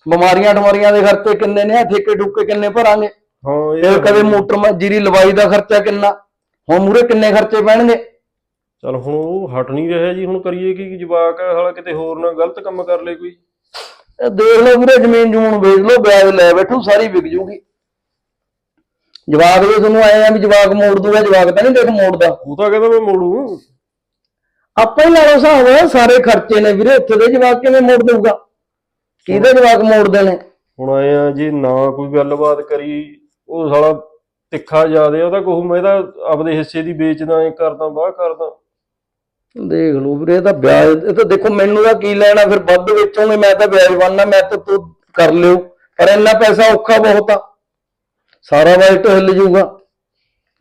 ਬਿਮਾਰੀਆਂ ਟਮਾਰੀਆਂ ਦੇ ਖਰਚੇ ਕਿੰਨੇ ਨੇ? ਠੇਕੇ ਠੁਕੇ ਕਿੰਨੇ ਭਰਾਂਗੇ? ਹਾਂ ਇਹ ਕਦੇ ਮੋਟਰ ਮਜਰੀ ਲਵਾਈ ਦਾ ਖਰਚਾ ਕਿੰਨਾ? ਹੁਣ ਮੂਰੇ ਕਿੰਨੇ ਖਰਚੇ ਪੈਣਗੇ? ਚਲ ਹੁਣ ਉਹ ਹਟ ਨਹੀਂ ਰਿਹਾ ਜੀ ਹੁਣ ਕਰੀਏ ਕੀ ਜਵਾਕ ਹਾਲਾ ਕਿਤੇ ਹੋਰ ਨਾ ਗਲਤ ਕੰਮ ਕਰ ਲੇ ਕੋਈ। ਇਹ ਦੇਖ ਲਓ ਵੀਰੇ ਜ਼ਮੀਨ ਜਮੂਨ ਵੇਚ ਲਓ ਵਿਆਜ ਲੈ ਬੈਠੋ ਸਾਰੀ ਵਿਕ ਜੂਗੀ। ਜਵਾਕ ਵੀ ਤੁਹਾਨੂੰ ਆਏ ਆ ਵੀ ਜਵਾਕ ਮੋੜ ਦੂਗਾ ਜਵਾਕ ਤਾਂ ਨਹੀਂ ਦੇਖ ਮੋੜਦਾ। ਉਹ ਤਾਂ ਕਹਿੰਦਾ ਮੈਂ ਮੋੜੂ। ਆਪਾਂ ਹੀ ਲਾ ਲਓ ਹਿਸਾਬ ਸਾਰੇ ਖਰਚੇ ਨੇ ਵੀਰੇ ਉੱਥੇ ਦੇ ਜਵਾਕ ਕਿਵੇਂ ਮੋੜ ਦਊਗਾ? ਕਿਹਦੇ ਜਵਾਕ ਮੋੜਦੇ ਨੇ? ਹੁਣ ਆਏ ਆ ਜੇ ਨਾ ਕੋਈ ਗੱਲਬਾਤ ਕਰੀ ਉਹ ਸਾਲਾ ਤਿੱਖਾ ਜਿਆਦੇ ਉਹਦਾ ਕਹੂ ਮੈਂ ਤਾਂ ਆਪਦੇ ਹਿੱਸੇ ਦੀ ਵੇਚਦਾ ਐ ਕਰਦਾ ਬਾਹ ਕਰਦਾ। ਦੇਖ ਲਓ ਵੀਰੇ ਇਹ ਤਾਂ ਵਿਆਜ ਇਹ ਤਾਂ ਦੇਖੋ ਮੈਨੂੰ ਤਾਂ ਕੀ ਲੈਣਾ ਫਿਰ ਵੱਧ ਵੇਚੋਗੇ ਮੈਂ ਤਾਂ ਵਿਆਜ ਬਣਨਾ ਮੈਂ ਤਾਂ ਤੂੰ ਕਰ ਲਿਓ। ਪਰ ਇੰਨਾ ਪੈਸਾ ਔਖਾ ਬਹੁਤ ਆ। ਸਾਰਾ ਵਾਈਟ ਹਿੱਲ ਜਾਊਗਾ।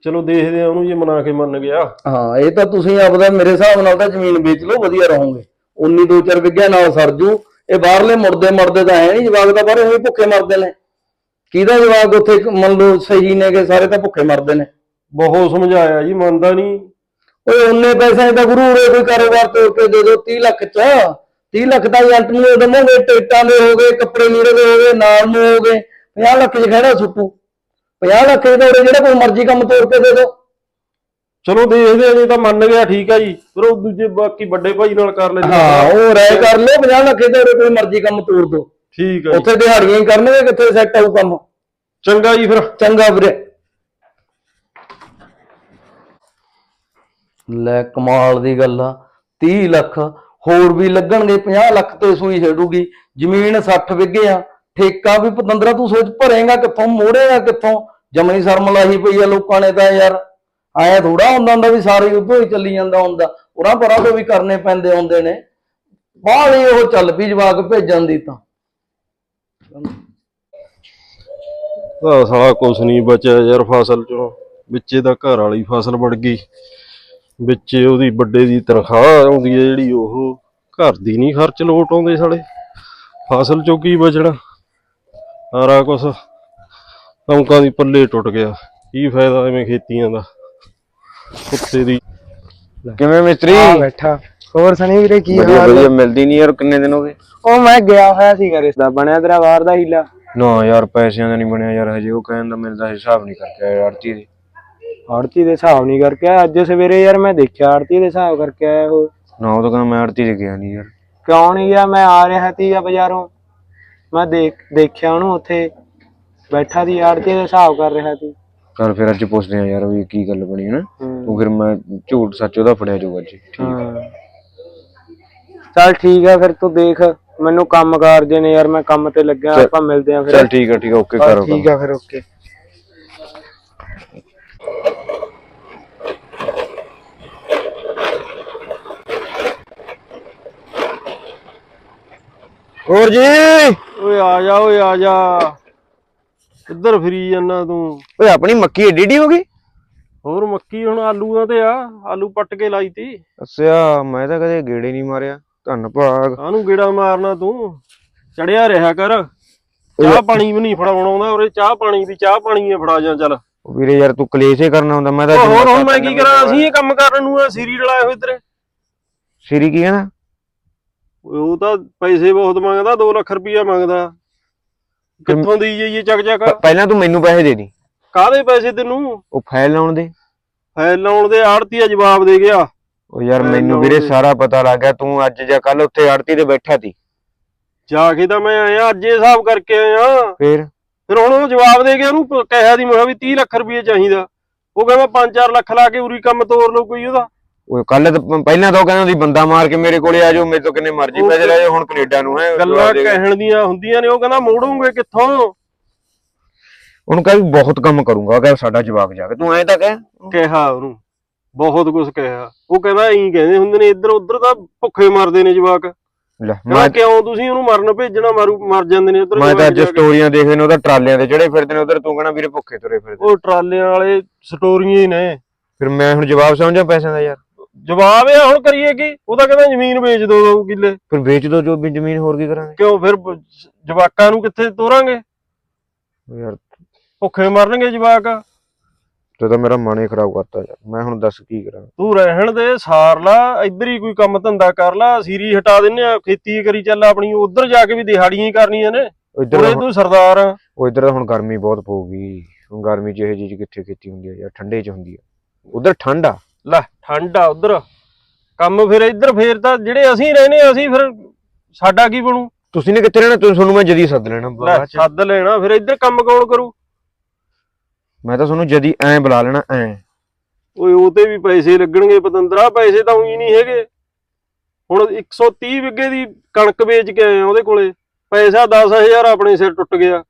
ਚਲੋ ਦੇਖਦੇ ਆ ਉਹਨੂੰ ਜੇ ਮਨਾ ਕੇ ਮੰਨ ਗਿਆ। ਹਾਂ ਇਹ ਤਾਂ ਤੁਸੀਂ ਆਪਦਾ ਮੇਰੇ ਹਿਸਾਬ ਨਾਲ ਤਾਂ ਜ਼ਮੀਨ ਵੇਚ ਲਓ ਵਧੀਆ ਰਹੋਗੇ। 19 ਦੋ ਚਾਰ ਵਿਗਿਆ ਨਾਲ ਸਰਜੂ ਇਹ ਬਾਹਰਲੇ ਮੁਰਦੇ ਮਰਦੇ ਤਾਂ ਹੈ ਨਹੀਂ ਜਵਾਕ ਤਾਂ ਬਾਹਰ ਐਵੇਂ ਭੁੱਖੇ ਮਰਦੇ ਨੇ। ਕਿਹਦਾ ਜਵਾਕ ਉੱਥੇ ਮੰਨ ਲਓ ਸਹੀ ਨੇਗੇ ਸਾਰੇ ਤਾਂ ਭੁੱਖੇ ਮਰਦੇ ਨੇ। ਬਹੁਤ ਸਮਝਾਇਆ ਜੀ ਮੰਨਦਾ ਨਹੀਂ। ਓਏ ਉਹਨੇ ਪੈਸੇ ਦਾ ਗੁਰੂ ਉਰੇ ਕੋਈ ਕਾਰੋਬਾਰ ਤੋੜ ਕੇ ਦੇ ਦਿਓ 30 ਲੱਖ ਚ। 30 ਲੱਖ ਦਾ ਏਜੰਟ ਨੂੰ ਦਮੋਗੇ ਟੇਟਾਂ ਦੇ ਹੋ ਗਏ ਕੱਪੜੇ ਲੀੜੇ ਦੇ ਹੋ ਗਏ ਨਾਲ ਨੂੰ ਹੋ ਗਏ 50 ਲੱਖ ਚ ਖੜਾ ਸੁੱਟੂ 50 ਲੱਖ ਦੇ ਉਰੇ ਜਿਹੜਾ ਕੋਈ ਮਰਜ਼ੀ ਕੰਮ ਤੋੜ ਕੇ ਦੇ ਦਿਓ ਚਲੋ ਦੇਖਦੇ ਜੇ ਤਾਂ ਮੰਨ ਗਿਆ ਠੀਕ ਆ ਜੀ। ਫਿਰ ਉਹ ਦੂਜੇ ਬਾਕੀ ਵੱਡੇ ਭਾਈ ਨਾਲ ਕਰ ਲੈਂਦੇ ਹਾਂ ਉਹ ਰਾਇ ਕਰ ਲਿਓ 50 ਲੱਖ ਦੇ ਉਰੇ ਕੋਈ ਮਰਜ਼ੀ ਕੰਮ ਤੋੜ ਦਿਓ ਠੀਕ ਆ ਜੀ। ਉੱਥੇ ਦਿਹਾੜੀਆਂ ਹੀ ਕਰਨਗੇ ਕਿੱਥੇ ਸੈੱਟ ਆਊ ਕੰਮ। ਚੰਗਾ ਜੀ ਫਿਰ। ਚੰਗਾ ਵੀਰੇ। ਲੈ ਕਮਾਲ ਦੀ ਗੱਲ ਆ 30 ਲੱਖ, ਹੋਰ ਵੀ ਲੱਗਣਗੇ 50 ਲੱਖ ਤੇ ਸੂਈ ਛੱਡੂਗੀ, ਜ਼ਮੀਨ 60 ਵਿੱਗੇ ਆ, ਠੇਕਾ ਵੀ ਪਤੰਦਰਾ ਤੂੰ ਸੋਚ ਭਰੇਗਾ ਕਿੱਥੋਂ, ਮੋੜੇਗਾ ਕਿੱਥੋਂ, ਜਮਣੀ ਸ਼ਰਮ ਲਾਹੀ ਪਈ ਆ ਲੋਕਾਂ ਨੇ ਤਾਂ ਯਾਰ ਆਇਆ ਥੋੜਾ ਹੁੰਦਾ ਹੁੰਦਾ ਵੀ ਸਾਰੇ ਉਦੋਂ ਹੀ ਚੱਲੀ ਜਾਂਦਾ ਹੁੰਦਾ ਉਹਨਾਂ ਪਰਾਂ ਤੋਂ ਵੀ ਕਰਨੇ ਪੈਂਦੇ ਹੁੰਦੇ ਨੇ, ਬਾਹਲੀ ਉਹ ਚੱਲ ਪਈ ਜਵਾਕ ਭੇਜਣ ਦੀ ਤਾਂ। ਤਾਂ ਸਾਲਾ ਕੁਛ ਨਹੀਂ ਬਚਿਆ ਯਾਰ ਫਸਲ ਚੋਂ, ਵਿੱਚੇ ਦਾ ਘਰ ਵਾਲੀ ਫਸਲ ਵੜ ਗਈ। ਵਿੱਚੇ ਉਹਦੀ ਵੱਡੇ ਦੀ ਤਨਖਾਹ ਆਉਂਦੀ ਹੈ ਜਿਹੜੀ ਉਹ ਘਰ ਦੀ ਨਹੀਂ ਖਰਚ ਲੋਟ ਆਉਂਦੇ ਸਾਲੇ। ਫਸਲ ਚੋਂ ਕੀ ਬਚਣਾ? ਸਾਰਾ ਕੁਛ ਕੌਂਕਾਂ ਦੀ ਪੱਲੇ ਟੁੱਟ ਗਿਆ। ਕੀ ਫਾਇਦਾ ਐਵੇਂ ਖੇਤੀਆਂ ਦਾ? ਕੁੱਤੇ ਦੀ ਕਿਵੇਂ ਮਿਸਤਰੀ? ਆ ਬੈਠਾ। ਹੋਰ ਸਣੀ ਵੀਰੇ ਕੀ ਵਧੀਆ ਹਾਲ ਵਧੀਆ ਮਿਲਦੀ ਨਹੀਂ ਯਾਰ ਕਿੰਨੇ ਦਿਨ ਹੋ ਗਏ? ਉਹ ਮੈਂ ਗਿਆ ਹੋਇਆ ਸੀਗਾ ਰਿਸ਼ਤਾ ਬਣਿਆ ਤੇਰਾ ਬਾਹਰ ਦਾ ਹੀਲਾ। ਨਾ ਯਾਰ ਪੈਸਿਆਂ ਦਾ ਨਹੀਂ ਬਣਿਆ ਯਾਰ ਹਜੇ ਉਹ ਕਹਿੰਦਾ ਮਿਲਦਾ ਹਿਸਾਬ ਨਹੀਂ ਕਰਕੇ ਆਇਆ ਆੜਤੀ ਦੇ। ਆੜਤੀ ਦੇ ਹਿਸਾਬ ਨਹੀਂ ਕਰਕੇ ਆਇਆ। ਅੱਜ ਸਵੇਰੇ ਯਾਰ ਮੈਂ ਦੇਖਿਆ ਆੜਤੀ ਦੇ ਹਿਸਾਬ ਕਰਕੇ ਆਇਆ ਉਹ। ਨਾ ਉਹ ਤਾਂ ਕਹਿੰਦਾ ਮੈਂ ਆੜਤੀ ਦੇ ਗਿਆ ਨਹੀਂ ਯਾਰ। ਕਿਉਂ ਨਹੀਂ ਗਿਆ? ਮੈਂ ਆ ਰਿਹਾ ਸੀਗਾ ਬਾਜ਼ਾਰੋਂ। ਮੈਂ ਦੇਖ ਦੇਖਿਆ ਉਹਨੂੰ ਉੱਥੇ। ਬੈਠਾ ਸੀ ਆੜਤੀ ਦੇ ਹਿਸਾਬ ਕਰ ਰਿਹਾ ਸੀ। ਕੱਲ ਫਿਰ ਅੱਜ ਪੁੱਛਦੇ ਆ ਯਾਰ ਵੀ ਕੀ ਗੱਲ ਬਣੀ ਨਾ। ਉਹ ਫਿਰ ਮੈਂ ਝੂਠ ਸੱਚ ਉਹਦਾ ਫੜਿਆ ਜਾਊਗਾ ਅੱਜ। ਠੀਕ ਹਾਂ। ਚੱਲ ਠੀਕ ਆ ਫਿਰ ਤੂੰ ਦੇਖ। ਮੈਨੂੰ ਕੰਮ ਕਾਰ ਜੇ ਨੇ ਯਾਰ ਮੈਂ ਕੰਮ ਤੇ ਲੱਗਿਆ ਆਪਾਂ ਮਿਲਦੇ ਆ ਫਿਰ। ਚੱਲ ਠੀਕ ਆ ਠੀਕ ਆ ਓਕੇ ਕਰੋ ਠੀਕ ਆ ਫਿਰ ਓਕੇ। ਹੋਰ ਜੀ। ਓਏ ਆ ਜਾ ਓਏ ਆ ਜਾ। ਕਿੱਧਰ ਫਿਰੀ ਜਾਂਦਾ ਤੂੰ? ਓਏ ਆਪਣੀ ਮੱਕੀ ਏਡੀ ਏਡੀ ਹੋ ਗਈ? ਹੋਰ ਮੱਕੀ ਹੁਣ ਆਲੂਆਂ ਤੇ ਆ ਆਲੂ ਪੱਟ ਕੇ ਲਾਈ ਤੀ। ਅੱਛਾ ਮੈਂ ਤਾਂ ਕਦੇ ਗੇੜੇ ਨਹੀਂ ਮਾਰਿਆ। ਧੰਨ ਭਾਗ। ਕਾਹਨੂੰ ਗੇੜਾ ਮਾਰਨਾ ਤੂੰ? ਚੜਿਆ ਰਿਹਾ ਕਰ। ਚਾਹ ਪਾਣੀ ਵੀ ਨਹੀਂ ਫੜਾਉਣਾ ਆਉਂਦਾ ਉਰੇ ਚਾਹ ਪਾਣੀ ਦੀ ਚਾਹ ਪਾਣੀ ਹੀ ਫੜਾ ਜਾ ਚੱਲ। ਵੀਰੇ ਯਾਰ ਤੂੰ ਕਲੇਸ਼ ਹੀ ਕਰਨਾ ਹੁੰਦਾ ਮੈਂ ਤਾਂ ਹੋਰ ਹੁਣ ਮੈਂ ਕੀ ਕਰਾਂ? ਅਸੀਂ ਇਹ ਕੰਮ ਕਰਨ ਨੂੰ ਆ ਸਿਰੀ ਰਲਾਏ ਹੋਏ ਤੇਰੇ। ਸਿਰੀ ਕੀ ਕਹਿੰਦਾ ਉਹ ਤਾਂ ਪੈਸੇ ਬਹੁਤ ਮੰਗਦਾ 2 ਲੱਖ ਰੁਪਈਆ ਮੰਗਦਾ। ਕਿੱਥੋਂ ਦੀ ਜਾਈਏ ਚੱਕ ਚੱਕ? ਪ- ਪਹਿਲਾਂ ਤੂੰ ਮੈਨੂੰ ਪੈਸੇ ਦੇ ਦੀ। ਕਾਹਦੇ ਪੈਸੇ ਤੈਨੂੰ? ਉਹ ਫਾਈਲ ਲਾਉਣ ਦੇ। ਫਾਈਲ ਲਾਉਣ ਦੇ ਆੜਤੀਆ ਜਵਾਬ ਦੇ ਗਿਆ। ਉਹ ਯਾਰ ਫਾਈਲ ਮੈਨੂੰ ਲਾਉਣ ਵੀਰੇ ਦੇ। ਸਾਰਾ ਪਤਾ ਲੱਗ ਗਿਆ ਤੂੰ ਅੱਜ ਜਾਂ ਕੱਲ ਉੱਥੇ ਆੜਤੀ ਤੇ ਬੈਠਾ ਸੀ। ਜਾ ਕੇ ਤਾਂ ਮੈਂ ਆਇਆ ਅੱਜ ਇਹ ਹਿਸਾਬ ਕਰਕੇ ਆਇਆ। ਫੇਰ? ਫਿਰ ਹੁਣ ਉਹ ਜਵਾਬ ਦੇ ਗਿਆ ਉਹਨੂੰ ਪ- ਕਿਹਾ ਦੀ ਮੈਂ ਕਿਹਾ ਵੀ 30 ਲੱਖ ਰੁਪਏ ਚਾਹੀਦਾ। ਉਹ ਕਹਿੰਦਾ 5-4 ਲੱਖ ਲਾ ਕੇ ਉਰੀ ਕੰਮ ਤੋਰ ਲਓ ਕੋਈ ਉਹਦਾ। ਉਹ ਕੱਲ ਪਹਿਲਾਂ ਤਾਂ ਉਹ ਕਹਿੰਦਾ ਸੀ ਬੰਦਾ ਮਾਰ ਕੇ ਮੇਰੇ ਕੋਲੇ ਆ ਜਾਓ ਮੇਰੇ ਤੋਂ ਕਿੰਨੇ ਮਰਜ਼ੀ ਪੈਸੇ ਲੈ ਜਾਓ ਹੁਣ ਕੈਨੇਡਾ ਨੂੰ ਹੈ ਗੱਲਾਂ ਕਹਿਣ ਦੀਆਂ ਹੁੰਦੀਆਂ ਨੇ ਉਹ ਕਹਿੰਦਾ ਮੋੜੂਗੇ ਕਿੱਥੋਂ? ਉਹਨੂੰ ਕਹੇ ਬਹੁਤ ਕੰਮ ਕਰੂੰਗਾ ਕਹੇ ਸਾਡਾ ਜਵਾਬ ਜਾ ਕੇ ਤੂੰ ਐਂ ਤਾਂ ਕਹਿ। ਕਿਹਾ ਉਹਨੂੰ ਬਹੁਤ ਕੁਝ ਕਿਹਾ। ਉਹ ਕਹਿੰਦਾ ਐਂ ਕਹਿੰਦੇ ਹੁੰਦੇ ਨੇ ਇੱਧਰ ਉੱਧਰ ਤਾਂ ਭੁੱਖੇ ਮਰਦੇ ਨੇ ਜਵਾਕ। ਲੈ ਕਹਿੰਦਾ ਮੈਂ ਕਿਉਂ ਤੁਸੀਂ ਉਹਨੂੰ ਮਰਨ ਭੇਜਣਾ ਮਾਰੂ ਮਰ ਜਾਂਦੇ ਨੇ ਉੱਧਰ ਮੈਂ ਤਾਂ ਅੱਜ। ਸਟੋਰੀਆਂ ਦੇਖਦੇ ਨੇ ਉਹਦਾ ਟਰਾਲਿਆਂ ਤੇ ਚੜੇ ਫਿਰਦੇ ਨੇ ਉਧਰ ਤੂੰ ਕਹਿਣਾ ਵੀਰੇ ਭੁੱਖੇ ਤੁਰੇ ਫਿਰਦੇ। ਉਹ ਟਰਾਲਿਆਂ ਵਾਲੇ ਸਟੋਰੀਆਂ ਹੀ ਨੇ। ਫਿਰ ਮੈਂ ਹੁਣ ਜਵਾਬ ਸਮਝਾਂ ਪੈਸਿਆਂ ਦਾ ਯਾਰ? ਜਵਾਬ ਇਹ ਆ, ਹੁਣ ਕਰੀਏ ਕੀ? ਉਹ ਤਾਂ ਕਹਿੰਦਾ ਜ਼ਮੀਨ ਵੇਚ ਦੋ ਦੋ ਕਿੱਲੇ। ਫਿਰ ਵੇਚ ਦੋ ਜੋ ਵੀ ਜ਼ਮੀਨ ਹੋਰ ਕੀ ਕਰਾਂਗੇ? ਕਿਉਂ? ਫਿਰ ਬ- ਜਵਾਕਾਂ ਨੂੰ ਕਿੱਥੇ ਤੋਰਾਂਗੇ? ਯਾਰ ਭੁੱਖੇ ਮਰਨਗੇ ਜਵਾਕ। ਤੇ ਤਾਂ ਮੇਰਾ ਮਨ ਹੀ ਖਰਾਬ ਕਰਤਾ ਯਾਰ। ਮੈਂ ਹੁਣ ਦੱਸ ਕੀ ਕਰਾਂ? ਤੂੰ ਰਹਿਣ ਦੇ ਸਾਰ ਲਾ ਇੱਧਰ ਹੀ ਕੋਈ ਕੰਮ ਧੰਦਾ ਕਰ ਲਾ ਸੀਰੀ ਹਟਾ ਦਿੰਨੇ ਆ ਖੇਤੀ ਕਰੀ ਚੱਲ ਆਪਣੀ ਉਧਰ ਜਾ ਕੇ ਵੀ ਦਿਹਾੜੀਆਂ ਹੀ ਕਰਨੀਆਂ ਨੇ। ਇੱਧਰ ਉਰੇ ਹੁਣ- ਤੂੰ ਸਰਦਾਰ। ਆ ਉਹ ਇੱਧਰ ਹੁਣ ਗਰਮੀ ਬਹੁਤ ਪਊਗੀ। ਹੁਣ ਗਰਮੀ ਚ ਇਹ ਜੀ ਕਿੱਥੇ ਖੇਤੀ ਹੁੰਦੀ ਆ ਯਾਰ? ਠੰਡੇ ਚ ਹੁੰਦੀ ਆ। ਉਧਰ ਠੰਡ ਆ। ਲੈ ਠੰਡ ਆ ਉਧਰ। ਕੰਮ ਫਿਰ ਇੱਧਰ ਫੇਰ ਤਾਂ ਜਿਹੜੇ ਅਸੀਂ ਰਹਿੰਦੇ ਆ, ਅਸੀਂ ਫਿਰ ਸਾਡਾ ਕੀ ਬਣੂ? ਤੁਸੀਂ ਨੇ ਕਿੱਥੇ ਰਹਿਣਾ? ਤੁਸੀਂ ਤੁਹਾਨੂੰ ਮੈਂ ਜਦੀ ਸੱਦ ਲੈਣਾ ਲੈ ਬਾਅਦ ਚ। ਸੱਦ ਲੈਣਾ ਫਿਰ ਇੱਧਰ ਕੰਮ ਕੌਣ ਕਰੂ? ਮੈਂ ਤਾਂ ਤੁਹਾਨੂੰ ਜਦੀ ਐਂ ਬੁਲਾ ਲੈਣਾ ਐਂ। ਓਏ ਉਹ ਤੇ ਵੀ ਪੈਸੇ ਲੱਗਣਗੇ ਪਤੰਦਰਾ ਪੈਸੇ ਤਾਂ ਉਹੀ ਨਹੀਂ ਹੈਗੇ। ਹੁਣ 130 ਵਿਗੇ ਦੀ ਕਣਕ ਵੇਚ ਕੇ ਆਏ ਆ ਉਹਦੇ ਕੋਲੇ। ਪੈਸਾ 10000 ਆਪਣੇ ਸਿਰ ਟੁੱਟ ਗਿਆ।